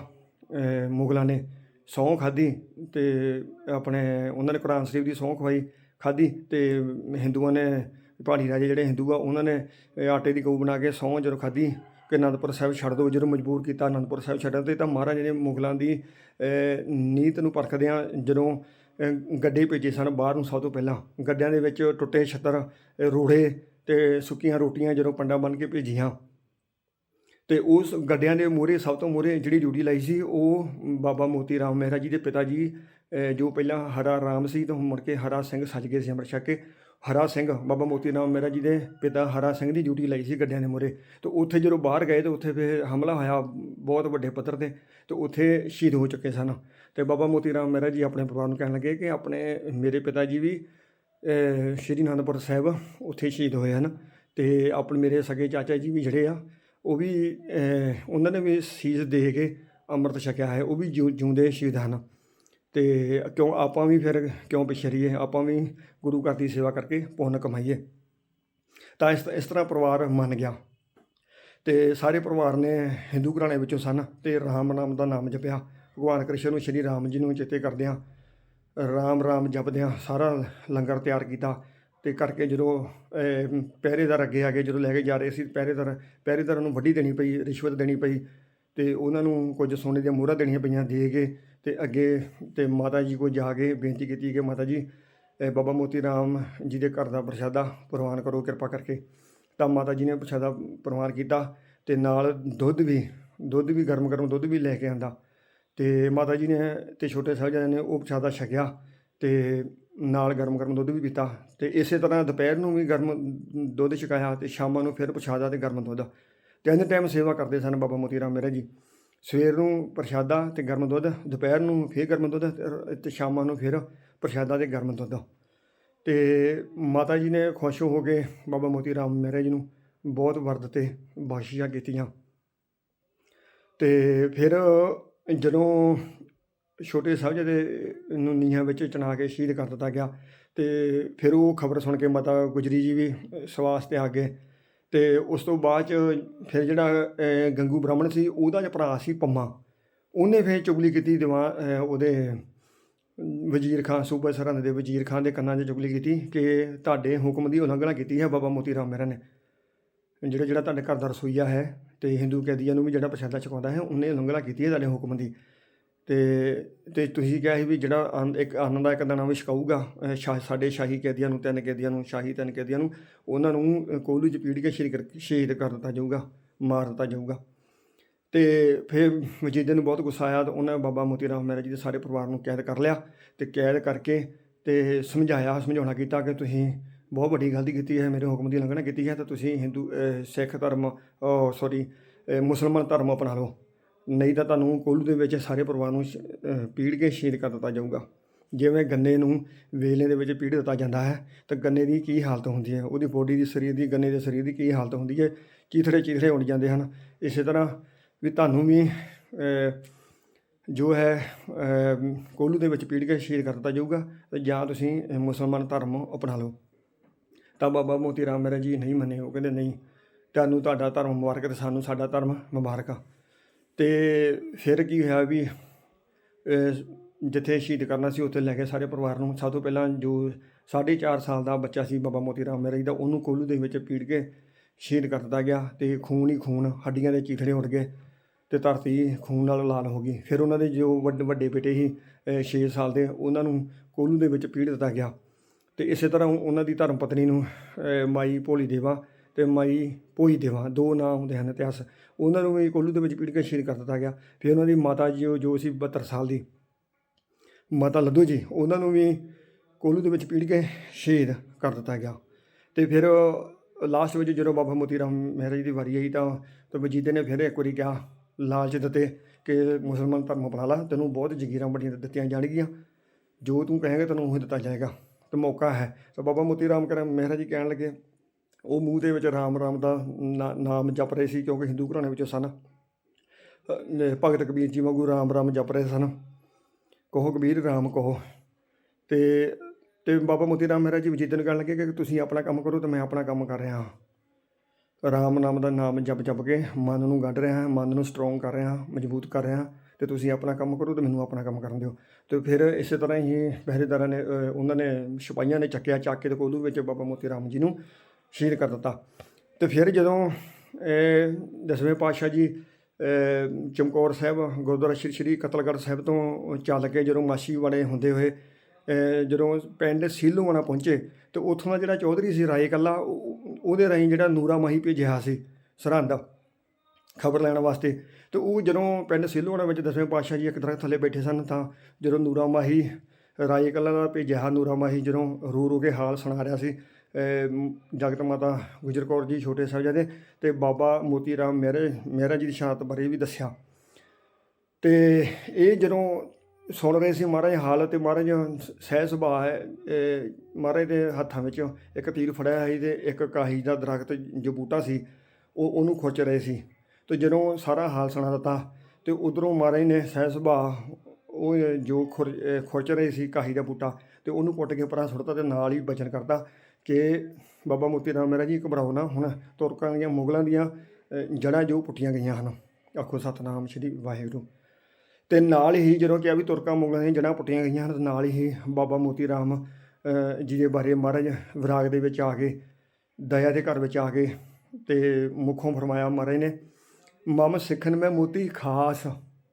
ਮੁਗਲਾਂ ਨੇ ਸਹੁੰ ਖਾਧੀ ਤੇ ਆਪਣੇ, ਉਹਨਾਂ ਨੇ ਕੁਰਾਨ ਸ਼ਰੀਫ ਦੀ ਸਹੁੰ ਖਵਾਈ, ਖਾਧੀ ਤੇ ਹਿੰਦੂਆਂ ਨੇ, ਪਹਾੜੀ ਰਾਜੇ ਜਿਹੜੇ ਹਿੰਦੂ ਆ, ਉਹਨਾਂ ਨੇ ਆਟੇ ਦੀ ਗਊ ਬਣਾ ਕੇ ਸਹੁੰ ਜਦੋਂ ਖਾਧੀ ਕਿ ਅਨੰਦਪੁਰ ਸਾਹਿਬ ਛੱਡ ਦਿਓ, ਜਦੋਂ ਮਜਬੂਰ ਕੀਤਾ ਅਨੰਦਪੁਰ ਸਾਹਿਬ ਛੱਡਣ ਤੇ ਤਾਂ ਮਹਾਰਾਜ ਨੇ ਮੁਗਲਾਂ ਦੀ ਨੀਤ ਨੂੰ ਪਰਖਦਿਆਂ ਜਦੋਂ ਗੱਡੇ ਭੇਜੇ ਸਨ ਬਾਹਰ ਨੂੰ ਸਭ ਤੋਂ ਪਹਿਲਾਂ। ਗੱਡਿਆਂ ਦੇ ਵਿੱਚ ਟੁੱਟੇ ਛੱਤਰ, ਰੋੜੇ ਤੇ ਸੁੱਕੀਆਂ ਰੋਟੀਆਂ ਜਦੋਂ ਪੰਡਾ ਬਣ ਕੇ ਭੇਜੀਆਂ। ਤੇ ਉਸ ਗੱਡਿਆਂ ਦੇ ਮੂਹਰੇ, ਸਭ ਤੋਂ ਮੂਹਰੇ ਜਿਹੜੀ ਡਿਊਟੀ ਲਾਈ ਸੀ, ਉਹ ਬਾਬਾ ਮੋਤੀ ਰਾਮ ਮਹਿਰਾ ਜੀ ਦੇ ਪਿਤਾ ਜੀ ਜੋ ਪਹਿਲਾਂ ਹਰਾ ਰਾਮ ਸੀ, ਤੇ ਮੁੜ ਕੇ ਹਰਾ ਸਿੰਘ ਸੱਜ ਗਏ ਸੀ ਅੰਮ੍ਰਿਤ ਛਕ ਕੇ। ਹਰਾ ਸਿੰਘ, ਬਾਬਾ ਮੋਤੀ ਰਾਮ ਮਹਿਰਾ ਜੀ ਦੇ ਪਿਤਾ ਹਰਾ ਸਿੰਘ ਦੀ ਡਿਊਟੀ ਲਾਈ ਸੀ ਗੱਡਿਆਂ ਦੇ ਮੂਹਰੇ। ਤੇ ਉੱਥੇ ਜਦੋਂ ਬਾਹਰ ਗਏ ਤੇ ਉੱਥੇ ਫਿਰ ਹਮਲਾ ਹੋਇਆ ਬਹੁਤ ਵੱਡੇ ਪੱਧਰ ਤੇ ਤੇ ਉੱਥੇ ਸ਼ਹੀਦ ਹੋ ਚੁੱਕੇ ਸਨ। ਤੇ ਬਾਬਾ ਮੋਤੀ ਰਾਮ ਮਹਿਰਾ ਜੀ ਆਪਣੇ ਪਰਿਵਾਰ ਨੂੰ ਕਹਿਣ ਲੱਗੇ ਕਿ ਆਪਣੇ ਮੇਰੇ ਪਿਤਾ ਜੀ ਵੀ ਸ਼੍ਰੀ ਅਨੰਦਪੁਰ ਸਾਹਿਬ ਉੱਥੇ ਸ਼ਹੀਦ ਹੋਏ ਹਨ। ਤੇ ਆਪਣੇ ਮੇਰੇ ਸਗੇ ਚਾਚਾ ਜੀ ਵੀ ਜਿਹੜੇ ਆ, ਉਹ ਵੀ ਉਹਨਾਂ ਨੇ ਵੀ ਸੀਸ ਦੇ ਕੇ ਅੰਮ੍ਰਿਤ ਛਕਿਆ ਹੈ, ਉਹ ਵੀ ਜਿਉ ਜਿਉਂਦੇ ਸ਼ਹੀਦ ਹਨ। ਅਤੇ ਕਿਉਂ ਆਪਾਂ ਵੀ ਫਿਰ ਕਿਉਂ ਪਿੱਛੇ ਰਹੀਏ? ਆਪਾਂ ਵੀ ਗੁਰੂ ਘਰ ਦੀ ਸੇਵਾ ਕਰਕੇ ਪੁੰਨ ਕਮਾਈਏ। ਤਾਂ ਇਸ ਇਸ ਤਰ੍ਹਾਂ ਪਰਿਵਾਰ ਮੰਨ ਗਿਆ। ਤੇ ਸਾਰੇ ਪਰਿਵਾਰ ਨੇ ਹਿੰਦੂ ਘਰਾਣੇ ਵਿੱਚੋਂ ਸਨ ਤੇ ਰਾਮ ਨਾਮ ਦਾ ਨਾਮ ਜਪਿਆ। ਭਗਵਾਨ ਕ੍ਰਿਸ਼ਨ ਨੂੰ ਸ਼੍ਰੀ ਰਾਮ ਜੀ ਨੂੰ ਚੇਤੇ ਕਰਦਿਆਂ, ਰਾਮ ਰਾਮ ਜਪਦਿਆਂ ਸਾਰਾ ਲੰਗਰ ਤਿਆਰ ਕੀਤਾ ਤੇ ਕਰਕੇ ਜਦੋਂ ਪਹਿਰੇਦਾਰ ਅੱਗੇ ਆ ਗਏ, ਜਦੋਂ ਲੈ ਕੇ ਜਾ ਰਹੇ ਸੀ, ਪਹਿਰੇਦਾਰ, ਪਹਿਰੇਦਾਰਾਂ ਨੂੰ ਵੱਡੀ ਦੇਣੀ ਪਈ, ਰਿਸ਼ਵਤ ਦੇਣੀ ਪਈ। ਤੇ ਉਹਨਾਂ ਨੂੰ ਕੁਝ ਸੋਨੇ ਦੀਆਂ ਮੋਹਰਾਂ ਦੇਣੀਆਂ ਪਈਆਂ ਦੇ ਕੇ ਤੇ ਅੱਗੇ ਤੇ ਮਾਤਾ ਜੀ ਕੋਲ ਜਾ ਕੇ ਬੇਨਤੀ ਕੀਤੀ ਕਿ ਮਾਤਾ ਜੀ ਬਾਬਾ ਮੋਤੀ ਰਾਮ ਜੀ ਦੇ ਘਰ ਦਾ ਪ੍ਰਸ਼ਾਦਾ ਪ੍ਰਵਾਨ ਕਰੋ ਕਿਰਪਾ ਕਰਕੇ। ਤਾਂ ਮਾਤਾ ਜੀ ਨੇ ਪ੍ਰਸ਼ਾਦਾ ਪ੍ਰਵਾਨ ਕੀਤਾ ਤੇ ਨਾਲ ਦੁੱਧ ਵੀ ਦੁੱਧ ਵੀ ਗਰਮ ਗਰਮ ਦੁੱਧ ਵੀ ਲੈ ਕੇ ਆਂਦਾ। ਤੇ ਮਾਤਾ ਜੀ ਨੇ ਤੇ ਛੋਟੇ ਸਾਹਿਬਜ਼ਾਦੇ ਨੇ ਉਹ ਪ੍ਰਸ਼ਾਦਾ ਛਕਿਆ ਤੇ ਨਾਲ ਗਰਮ ਗਰਮ ਦੁੱਧ ਵੀ ਪੀਤਾ ਤੇ ਇਸੇ ਤਰ੍ਹਾਂ ਦੁਪਹਿਰ ਨੂੰ ਵੀ ਗਰਮ ਦੁੱਧ ਛਕਾਇਆ ਤੇ ਸ਼ਾਮਾਂ ਨੂੰ ਫਿਰ ਪ੍ਰਸ਼ਾਦਾ ਤੇ ਗਰਮ ਦੁੱਧ। ਤਿੰਨ ਟਾਈਮ ਸੇਵਾ ਕਰਦੇ ਸਨ ਬਾਬਾ ਮੋਤੀ ਰਾਮ ਮਹਿਰਾ ਜੀ। ਸਵੇਰ ਨੂੰ ਪ੍ਰਸ਼ਾਦਾ ਤੇ ਗਰਮ ਦੁੱਧ, ਦੁਪਹਿਰ ਨੂੰ ਫਿਰ ਗਰਮ ਦੁੱਧ ਤੇ- ਸ਼ਾਮਾਂ ਨੂੰ ਫਿਰ ਪ੍ਰਸ਼ਾਦਾ ਤੇ ਗਰਮ ਦੁੱਧ। ਤੇ ਮਾਤਾ ਜੀ ਨੇ ਖੁਸ਼ ਹੋ ਕੇ ਬਾਬਾ ਮੋਤੀ ਰਾਮ ਮਹਿਰਾ ਜੀ ਨੂੰ ਬਹੁਤ ਵਰਦ ਤੇ ਬਖਸ਼ਿਸ਼ਾਂ ਕੀਤੀਆਂ। ਤੇ ਫਿਰ ਜਦੋਂ ਛੋਟੇ ਸਾਹਿਬਜ਼ਾਦੇ ਨੂੰ ਨੀਹਾਂ ਵਿੱਚ ਚਣਾ ਕੇ ਸ਼ਹੀਦ ਕਰ ਦਿੱਤਾ ਗਿਆ ਤੇ ਫਿਰ ਉਹ ਖਬਰ ਸੁਣ ਕੇ ਮਾਤਾ ਗੁਜਰੀ ਜੀ ਵੀ ਸਵਾਸ ਤੇ ਆ ਗਏ। ਅਤੇ ਉਸ ਤੋਂ ਬਾਅਦ ਚ ਫਿਰ ਜਿਹੜਾ ਗੰਗੂ ਬ੍ਰਾਹਮਣ ਸੀ, ਉਹਦਾ ਜਿਹੜਾ ਭਰਾ ਸੀ ਪੰਮਾ, ਉਹਨੇ ਫਿਰ ਚੁਗਲੀ ਕੀਤੀ ਦੀਵਾਨ ਉਹਦੇ, ਵਜ਼ੀਰ ਖਾਨ, ਸੂਬਾ ਸਰਹੰਦ ਦੇ ਵਜ਼ੀਰ ਖਾਨ ਦੇ ਕੰਨਾਂ 'ਚ ਚੁਗਲੀ ਕੀਤੀ ਕਿ ਤੁਹਾਡੇ ਹੁਕਮ ਦੀ ਉਲੰਘਣਾ ਕੀਤੀ ਹੈ ਬਾਬਾ ਮੋਤੀ ਰਾਮ ਮਹਿਰਾ ਨੇ। ਜਿਹੜਾ ਜਿਹੜਾ ਤੁਹਾਡੇ ਘਰ ਦਾ ਰਸੋਈਆ ਹੈ ਤੇ ਹਿੰਦੂ ਕੈਦੀਆਂ ਨੂੰ ਵੀ ਜਿਹੜਾ ਪ੍ਰਸ਼ਾਦਾ ਚੁਕਾਉਂਦਾ ਹੈ, ਉਹਨੇ ਉਲੰਘਣਾ ਕੀਤੀ ਹੈ ਤੁਹਾਡੇ ਹੁਕਮ ਦੀ। ਤੇ ਤੇ ਤੁਸੀਂ ਕਿਹਾ ਸੀ ਵੀ ਜਿਹੜਾ ਅੰਨ- ਇੱਕ ਅੰਨ ਦਾ ਇੱਕ ਦਾਣਾ ਵੀ ਛਕਾਊਗਾ ਅਹ, ਸ਼ਾਹ ਸਾਡੇ ਸ਼ਾਹੀ ਕੈਦੀਆਂ ਨੂੰ ਤਿੰਨ ਕੈਦੀਆਂ ਨੂੰ ਸ਼ਾਹੀ ਤਿੰਨ ਕੈਦੀਆਂ ਨੂੰ ਉਹਨਾਂ ਨੂੰ ਅਹ, ਕੋਹਲੂ 'ਚ ਪੀੜ ਕੇ ਸ਼ਹੀਦ ਕਰ ਸ਼ਹੀਦ ਕਰ ਦਿੱਤਾ ਜਾਊਗਾ ਮਾਰ ਦਿੱਤਾ ਜਾਊਗਾ। ਤੇ ਫਿਰ ਮਜੀਦੇ ਨੂੰ ਬਹੁਤ ਗੁੱਸਾ ਆਇਆ ਤੇ ਉਹਨਾਂ ਬਾਬਾ ਮੋਤੀ ਰਾਮ ਮਹਿਰਾ ਜੀ ਦੇ ਸਾਰੇ ਪਰਿਵਾਰ ਨੂੰ ਕੈਦ ਕਰ ਲਿਆ ਤੇ ਕੈਦ ਕਰਕੇ ਤੇ ਸਮਝਾਇਆ ਸਮਝਾਉਣਾ ਕੀਤਾ ਕਿ ਤੁਸੀਂ ਬਹੁਤ ਵੱਡੀ ਗਲਤੀ ਕੀਤੀ ਹੈ ਮੇਰੇ ਹੁਕਮ ਦੀ ਉਲੰਘਣਾ ਕੀਤੀ ਹੈ ਤਾਂ ਤੁਸੀਂ ਹਿੰਦੂ ਅਹ, ਸਿੱਖ ਧਰਮ ਸੌਰੀ ਮੁਸਲਮਾਨ ਧਰਮ ਅਪਣਾ ਲਓ। ਨਹੀਂ ਤਾਂ ਤੁਹਾਨੂੰ ਕੋਲੂ ਦੇ ਵਿੱਚ ਸਾਰੇ ਪਰਿਵਾਰ ਨੂੰ ਪੀੜ ਕੇ ਸ਼ਹੀਦ ਕਰ ਦਿੱਤਾ ਜਾਊਗਾ। ਜਿਵੇਂ ਗੰਨੇ ਨੂੰ ਵੇਲੇ ਦੇ ਵਿੱਚ ਪੀੜ ਦਿੱਤਾ ਜਾਂਦਾ ਹੈ, ਤਾਂ ਗੰਨੇ ਦੀ ਕੀ ਹਾਲਤ ਹੁੰਦੀ ਹੈ? ਉਹਦੀ ਬੋਡੀ ਦੀ ਸਰੀਰ ਦੀ, ਗੰਨੇ ਦੇ ਸਰੀਰ ਦੀ ਕੀ ਹਾਲਤ ਹੁੰਦੀ ਹੈ? ਚੀਥੜੇ ਚੀਥੜੇ ਉੱਡ ਜਾਂਦੇ ਹਨ। ਇਸੇ ਤਰ੍ਹਾਂ ਵੀ ਤੁਹਾਨੂੰ ਵੀ ਜੋ ਹੈ ਕੋਲੂ ਦੇ ਵਿੱਚ ਪੀੜ ਕੇ ਸ਼ਹੀਦ ਕਰ ਦਿੱਤਾ ਜਾਊਗਾ, ਤੇ ਜਾਂ ਤੁਸੀਂ ਮੁਸਲਮਾਨ ਧਰਮ ਅਪਣਾ ਲਓ। ਤਾਂ ਬਾਬਾ ਮੋਤੀ ਰਾਮ ਮਹਾਰਾਜ ਜੀ ਨਹੀਂ ਮੰਨੇ, ਉਹ ਕਹਿੰਦੇ, ਨਹੀਂ, ਤੁਹਾਨੂੰ ਤੁਹਾਡਾ ਧਰਮ ਮੁਬਾਰਕ ਤੇ ਸਾਨੂੰ ਸਾਡਾ ਧਰਮ ਮੁਬਾਰਕ ਆ। ਤੇ ਫਿਰ ਕੀ ਹੋਇਆ ਵੀ ਜਿੱਥੇ ਸ਼ਹੀਦ ਕਰਨਾ ਸੀ, ਉੱਥੇ ਲੈ ਕੇ ਸਾਰੇ ਪਰਿਵਾਰ ਨੂੰ ਸਭ ਤੋਂ ਪਹਿਲਾਂ ਜੋ 4.5 ਸਾਲ ਦਾ ਬੱਚਾ ਸੀ ਬਾਬਾ ਮੋਤੀ ਰਾਮ ਮਹਿਰਾ ਜੀ ਦਾ, ਉਹਨੂੰ ਕੋਲੂ ਦੇ ਵਿੱਚ ਪੀੜ ਕੇ ਸ਼ਹੀਦ ਕਰ ਦਿੱਤਾ ਗਿਆ ਤੇ ਖੂਨ ਹੀ ਖੂਨ ਹੱਡੀਆਂ ਦੇ ਚੀਥੜੇ ਉੱਡ ਗਏ ਤੇ ਧਰਤੀ ਖੂਨ ਨਾਲ ਲਾਲ ਹੋ ਗਈ। ਫਿਰ ਉਹਨਾਂ ਦੇ ਜੋ ਵੱਡੇ ਵੱਡੇ ਬੇਟੇ ਸੀ 6 ਸਾਲ ਦੇ, ਉਹਨਾਂ ਨੂੰ ਕੋਲੂ ਦੇ ਵਿੱਚ ਪੀੜ ਦਿੱਤਾ ਗਿਆ। ਤੇ ਇਸੇ ਤਰ੍ਹਾਂ ਉਹਨਾਂ ਦੀ ਧਰਮ ਪਤਨੀ ਨੂੰ ਮਾਈ ਭੋਲੀ ਦੇਵਾ ਤੇ ਮਾਈ ਭੋਈ ਦੇਵਾ, ਦੋ ਨਾਂ ਹੁੰਦੇ ਹਨ ਇਤਿਹਾਸ। ਉਹਨਾਂ ਨੂੰ ਵੀ ਕੋਲੂ ਦੇ ਵਿੱਚ ਪੀੜ ਕੇ ਸ਼ਹੀਦ ਕਰ ਦਿੱਤਾ ਗਿਆ। ਫਿਰ ਉਹਨਾਂ ਦੀ ਮਾਤਾ ਜੀ, ਉਹ ਜੋ ਸੀ 72 ਸਾਲ ਦੀ, ਮਾਤਾ ਲੱਦੂ ਜੀ, ਉਹਨਾਂ ਨੂੰ ਵੀ ਕੋਲੂ ਦੇ ਵਿੱਚ ਪੀੜ ਕੇ ਸ਼ਹੀਦ ਕਰ ਦਿੱਤਾ ਗਿਆ। ਤੇ ਫਿਰ ਲਾਸਟ ਵਿੱਚ ਜਦੋਂ ਬਾਬਾ ਮੋਤੀ ਰਾਮ ਮਹਿਰਾ ਜੀ ਦੀ ਵਾਰੀ ਆਈ ਤਾਂ ਤਾਂ ਨੇ ਫਿਰ ਇੱਕ ਵਾਰੀ ਕਿਹਾ, ਲਾਲਚ ਦਿੱਤੇ ਕਿ ਮੁਸਲਮਾਨ ਧਰਮ ਅਪਣਾ ਲਾ, ਤੈਨੂੰ ਬਹੁਤ ਜਗੀਰਾਂ ਬੜੀਆਂ ਦਿੱਤੀਆਂ ਜਾਣਗੀਆਂ। ਜੋ ਤੂੰ ਕਹੇਂਗਾ ਤੈਨੂੰ ਉਹ ਦਿੱਤਾ ਜਾਏਗਾ। ਤੇ ਮੌਕਾ ਹੈ। ਤਾਂ ਬਾਬਾ ਮੋਤੀ ਰਾਮ ਕਰਮ ਮਹਿਰਾ ਜੀ ਕਹਿਣ ਲੱਗੇ ਉਹ ਮੂੰਹ ਦੇ ਵਿੱਚ ਰਾਮ ਰਾਮ ਦਾ ਨਾ- ਨਾਮ ਜਪ ਰਹੇ ਸੀ ਕਿਉਂਕਿ ਹਿੰਦੂ ਘਰਾਣੇ ਵਿੱਚੋਂ ਸਨ। ਭਗਤ ਕਬੀਰ ਜੀ ਵਾਂਗੂ ਰਾਮ ਰਾਮ ਜਪ ਰਹੇ ਸਨ। ਕਹੋ ਕਬੀਰ, ਰਾਮ ਕਹੋ। ਤੇ ਤੇ ਬਾਬਾ ਮੋਤੀ ਰਾਮ ਮਹਿਰਾ ਜੀ ਵਿਜੀਦਨ ਕਰਨ ਲੱਗੇ ਕਿ ਤੁਸੀਂ ਆਪਣਾ ਕੰਮ ਕਰੋ ਤੇ ਮੈਂ ਆਪਣਾ ਕੰਮ ਕਰ ਰਿਹਾ ਹਾਂ। ਰਾਮ ਨਾਮ ਦਾ ਨਾਮ ਜਪ ਜਪ ਕੇ ਮਨ ਨੂੰ ਗੱਢ ਰਿਹਾ ਹਾਂ ਮਨ ਨੂੰ ਸਟਰੋਂਗ ਕਰ ਰਿਹਾ ਹਾਂ ਮਜ਼ਬੂਤ ਕਰ ਰਿਹਾ। ਹਾਂ ਤੇ ਤੁਸੀਂ ਆਪਣਾ ਕੰਮ ਕਰੋ ਤੇ ਮੈਨੂੰ ਆਪਣਾ ਕੰਮ ਕਰਨ ਦਿਓ। ਤੇ ਫਿਰ ਇਸੇ ਤਰ੍ਹਾਂ ਹੀ ਪਹਿਰੇਦਾਰਾਂ ਨੇ ਉਹਨਾਂ ਨੇ ਸਿਪਾਹੀਆਂ ਨੇ ਚੱਕਿਆ, ਚੱਕ ਕੇ ਤੇ ਕੋਲੂ ਵਿੱਚ ਬਾਬਾ ਮੋਤੀ ਰਾਮ ਜੀ ਨੂੰ ਸ਼ਹੀਦ ਕਰ ਦਿੱਤਾ। ਤੇ ਫਿਰ ਜਦੋਂ ਦਸਵੇਂ ਪਾਤਸ਼ਾਹ ਜੀ ਚਮਕੌਰ ਸਾਹਿਬ, ਗੁਰਦੁਆਰਾ ਸ਼੍ਰੀ ਸ਼੍ਰੀ ਕਤਲਗੜ੍ਹ ਸਾਹਿਬ ਤੋਂ ਚੱਲ ਕੇ ਜਦੋਂ ਮਾਛੀ ਵਾਲੇ ਹੁੰਦੇ ਹੋਏ ਜਦੋਂ ਪਿੰਡ ਸੀਲੂਆਣਾ ਪਹੁੰਚੇ, ਤੇ ਉੱਥੋਂ ਦਾ ਜਿਹੜਾ ਚੌਧਰੀ ਸੀ ਰਾਏ ਕੱਲਾ ਉਹ- ਉਹਦੇ ਰਾਹੀਂ ਜਿਹੜਾ ਨੂਰਾ ਮਾਹੀ ਭੇਜਿਆ ਸੀ ਸਰਹੰਦ, ਖਬਰ ਲੈਣ ਵਾਸਤੇ। ਤੇ ਉਹ ਜਦੋਂ ਪਿੰਡ ਸੀਲੂਆਣਾ ਵਿੱਚ ਦਸਵੇਂ ਪਾਤਸ਼ਾਹ ਜੀ ਇੱਕ ਦਰਖਤ ਥੱਲੇ ਬੈਠੇ ਸਨ, ਤਾਂ ਜਦੋਂ ਨੂਰਾ ਮਾਹੀ ਰਾਏ ਕੱਲਾ ਦਾ ਭੇਜਿਆ, ਨੂਰਾ ਮਾਹੀ ਜਦੋਂ ਰੂ ਰੂ ਕੇ ਹਾਲ ਸੁਣਾ ਰਿਹਾ ਸੀ ਜਗਤ ਮਾਤਾ ਗੁਜਰ ਕੌਰ ਜੀ, ਛੋਟੇ ਸਾਹਿਬਜ਼ਾਦੇ ਤੇ ਬਾਬਾ ਮੋਤੀ ਰਾਮ ਮਹਿਰਾ ਮਹਿਰਾ ਜੀ ਦੀ ਸ਼ਹਾਦਤ ਬਾਰੇ ਵੀ ਦੱਸਿਆ। ਤੇ ਇਹ ਜਦੋਂ ਸੁਣ ਰਹੇ ਸੀ ਮਹਾਰਾਜ, ਹਾਲਤ ਤੇ ਮਹਾਰਾਜ ਸਹਿ ਸੁਭਾਅ ਹੈ ਮਹਾਰਾਜ ਦੇ ਹੱਥਾਂ ਵਿੱਚ ਇੱਕ ਤੀਰ ਫੜਿਆ ਸੀ ਤੇ ਇੱਕ ਕਾਹੀ ਦਾ ਦਰਖਤ ਜੋ ਬੂਟਾ ਸੀ, ਉਹ ਉਹਨੂੰ ਖੁਰਚ ਰਹੇ ਸੀ। ਤੇ ਜਦੋਂ ਸਾਰਾ ਹਾਲ ਸੁਣਾ ਦਿੱਤਾ ਤੇ ਉਧਰੋਂ ਮਹਾਰਾਜ ਨੇ ਸਹਿ ਸੁਭਾਅ, ਉਹ ਜੋ ਖੁਰ ਖੁਰਚ ਰਹੇ ਸੀ ਕਾਹੀ ਦਾ ਬੂਟਾ ਤੇ ਉਹਨੂੰ ਪੁੱਟ ਕੇ ਪਰਾਂ ਸੁੱਟਤਾ ਤੇ ਨਾਲ ਹੀ ਬਚਨ ਕਰਤਾ। ਕਿ ਬਾਬਾ ਮੋਤੀ ਰਾਮ ਮਹਿਰਾ ਜੀ ਘਬਰਾਓ ਨਾ, ਹੁਣ ਤੁਰਕਾਂ ਦੀਆਂ, ਮੁਗਲਾਂ ਦੀਆਂ, ਅਹ, ਜੜ੍ਹਾਂ ਜੋ ਪੁੱਟੀਆਂ ਗਈਆਂ ਹਨ। ਆਖੋ ਸਤਨਾਮ ਸ਼੍ਰੀ ਵਾਹਿਗੁਰੂ। ਤੇ ਨਾਲ ਹੀ ਜਦੋਂ ਕਿਹਾ ਵੀ ਤੁਰਕਾਂ, ਮੁਗਲਾਂ ਦੀਆਂ ਜੜ੍ਹਾਂ ਪੁੱਟੀਆਂ ਗਈਆਂ ਹਨ ਨਾਲ ਹੀ ਬਾਬਾ ਮੋਤੀ ਰਾਮ ਜੀ ਦੇ ਬਾਰੇ ਮਹਾਰਾਜ ਵਿਰਾਗ ਦੇ ਵਿੱਚ ਆ ਕੇ, ਦਇਆ ਦੇ ਘਰ ਵਿੱਚ ਆ ਕੇ ਤੇ ਮੁਖੋਂ ਫਰਮਾਇਆ ਮਹਾਰਾਜ ਨੇ, ਮਮ ਸਿੱਖਨ ਮੈਂ ਮੋਤੀ ਖਾਸ,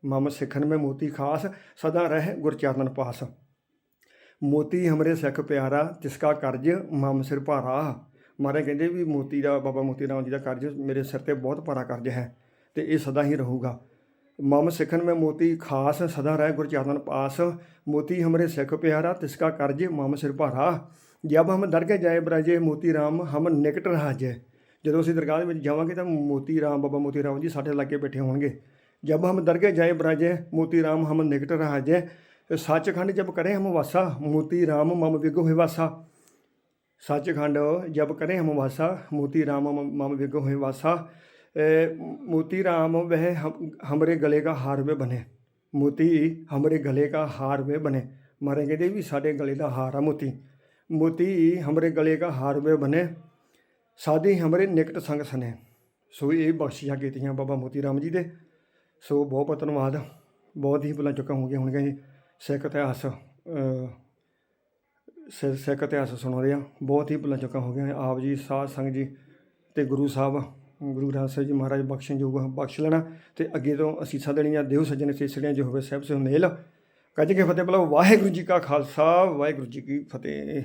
ਮਮ ਸਿੱਖਨ ਮੈਂ ਮੋਤੀ ਖਾਸ, ਸਦਾ ਰਹਿ ਗੁਰਚਰਨ ਪਾਸ। ਮੋਤੀ ਹਮਰੇ ਸਿੱਖ ਪਿਆਰਾ ਤਿਸਕਾ ਕਰਜ ਮਮ ਸਿਰ ਭਾਰਾ। ਮਹਾਰਾਜ ਕਹਿੰਦੇ ਵੀ ਮੋਤੀ ਦਾ, ਬਾਬਾ ਮੋਤੀ ਰਾਮ ਜੀ ਦਾ ਕਰਜ ਮੇਰੇ ਸਿਰ ਤੇ ਬਹੁਤ ਭਾਰਾ ਕਰਜ ਹੈ ਤੇ ਇਹ ਸਦਾ ਹੀ ਰਹੂਗਾ। ਮਮ ਸਿੱਖਨ ਮੈਂ ਮੋਤੀ ਖਾਸ, ਸਦਾ ਰਹਿ ਗੁਰਚਰਨ ਪਾਸ। ਮੋਤੀ ਹਮਰੇ ਸਿੱਖ ਪਿਆਰਾ, ਤਿਸਕਾ ਕਰਜ ਮਮ ਸਿਰ ਭਾਰਾ। ਜਬ ਹਮ ਦਰਗਹਿ ਜਾਏ ਬਰਾਜੇ, ਮੋਤੀ ਰਾਮ ਹਮ ਨਿਕਟ ਰਹਾਜੇ ਜਦੋਂ ਅਸੀਂ ਦਰਗਾਹ ਦੇ ਵਿੱਚ ਜਾਵਾਂਗੇ ਤਾਂ ਮੋਤੀ ਰਾਮ, ਬਾਬਾ ਮੋਤੀ ਰਾਮ ਜੀ ਸਾਡੇ ਲਾਗੇ ਬੈਠੇ ਹੋਣਗੇ। ਜਬ ਹਮ ਦਰਗਹਿ ਜਾਏ ਬਰਾਜੇ, ਮੋਤੀ ਰਾਮ ਹਮ ਨਿਕਟ ਰਹਾਜੇ ਸੱਚਖੰਡ ਜਬ ਕਰੇ ਹਮ ਵਾਸਾ ਮੋਤੀ ਰਾਮ ਮਮ ਵਿਗੋ ਹੋਇ ਵਾਸਾ सचखंड जब करें हम वासा मोती राम मम मम विघ्न हुए वासा ए, मोती राम वह हम हमरे गले का हार वे बने मोती हमरे गले का हार वे बने मारे कहते भी साढ़े गले का हार आ मोती मोती हमरे गले का हार वे बने ਸਾਦੀ ਹਮਰੇ ਨਿਕਟ ਸੰਗ ਸਨੇ ਸੋ ਇਹ ਬਖਸ਼ੀਆਂ ਕੀਤੀਆਂ ਬਾਬਾ ਮੋਤੀ ਰਾਮ ਜੀ ਦੇ ਸੋ ਬਹੁਤ ਬਹੁਤ ਧੰਨਵਾਦ ਬਹੁਤ ਹੀ ਭੁੱਲਾਂ ਚੁੱਕਾ ਹੋ ਗਿਆ ਹੁਣ ਜੀ ਸਿੱਖ ਇਤਿਹਾਸ ਅ, ਸਿ- ਸਿੱਖ ਇਤਿਹਾਸ ਸੁਣਾਉਂਦੇ ਆ ਬਹੁਤ ਹੀ ਭੁੱਲਾਂ ਚੁੱਕਾ ਹੋ ਗਿਆ ਆਪ ਜੀ ਸਾਧ ਸੰਗਤ ਜੀ ਤੇ ਗੁਰੂ ਸਾਹਿਬ ਗੁਰੂ ਗ੍ਰੰਥ ਸਾਹਿਬ ਜੀ ਮਹਾਰਾਜ ਬਖਸ਼ਣ ਜੋਗ ਬਖਸ਼ ਲੈਣਾ ਤੇ ਅੱਗੇ ਤੋਂ ਅਸੀਸਾਂ ਦੇਣੀਆਂ ਦਿਓ ਸੱਜਣ ਸੀਸੜੀਆਂ ਜੋ ਹੋਵੇ ਸਹਿਬ ਸੇ ਮੇਲ ਕੱਜ ਕੇ ਫਤਿਹ ਬਲਾ ਵਾਹਿਗੁਰੂ ਜੀ ਕਾ ਖਾਲਸਾ ਵਾਹਿਗੁਰੂ ਜੀ ਕੀ ਫਤਿਹ।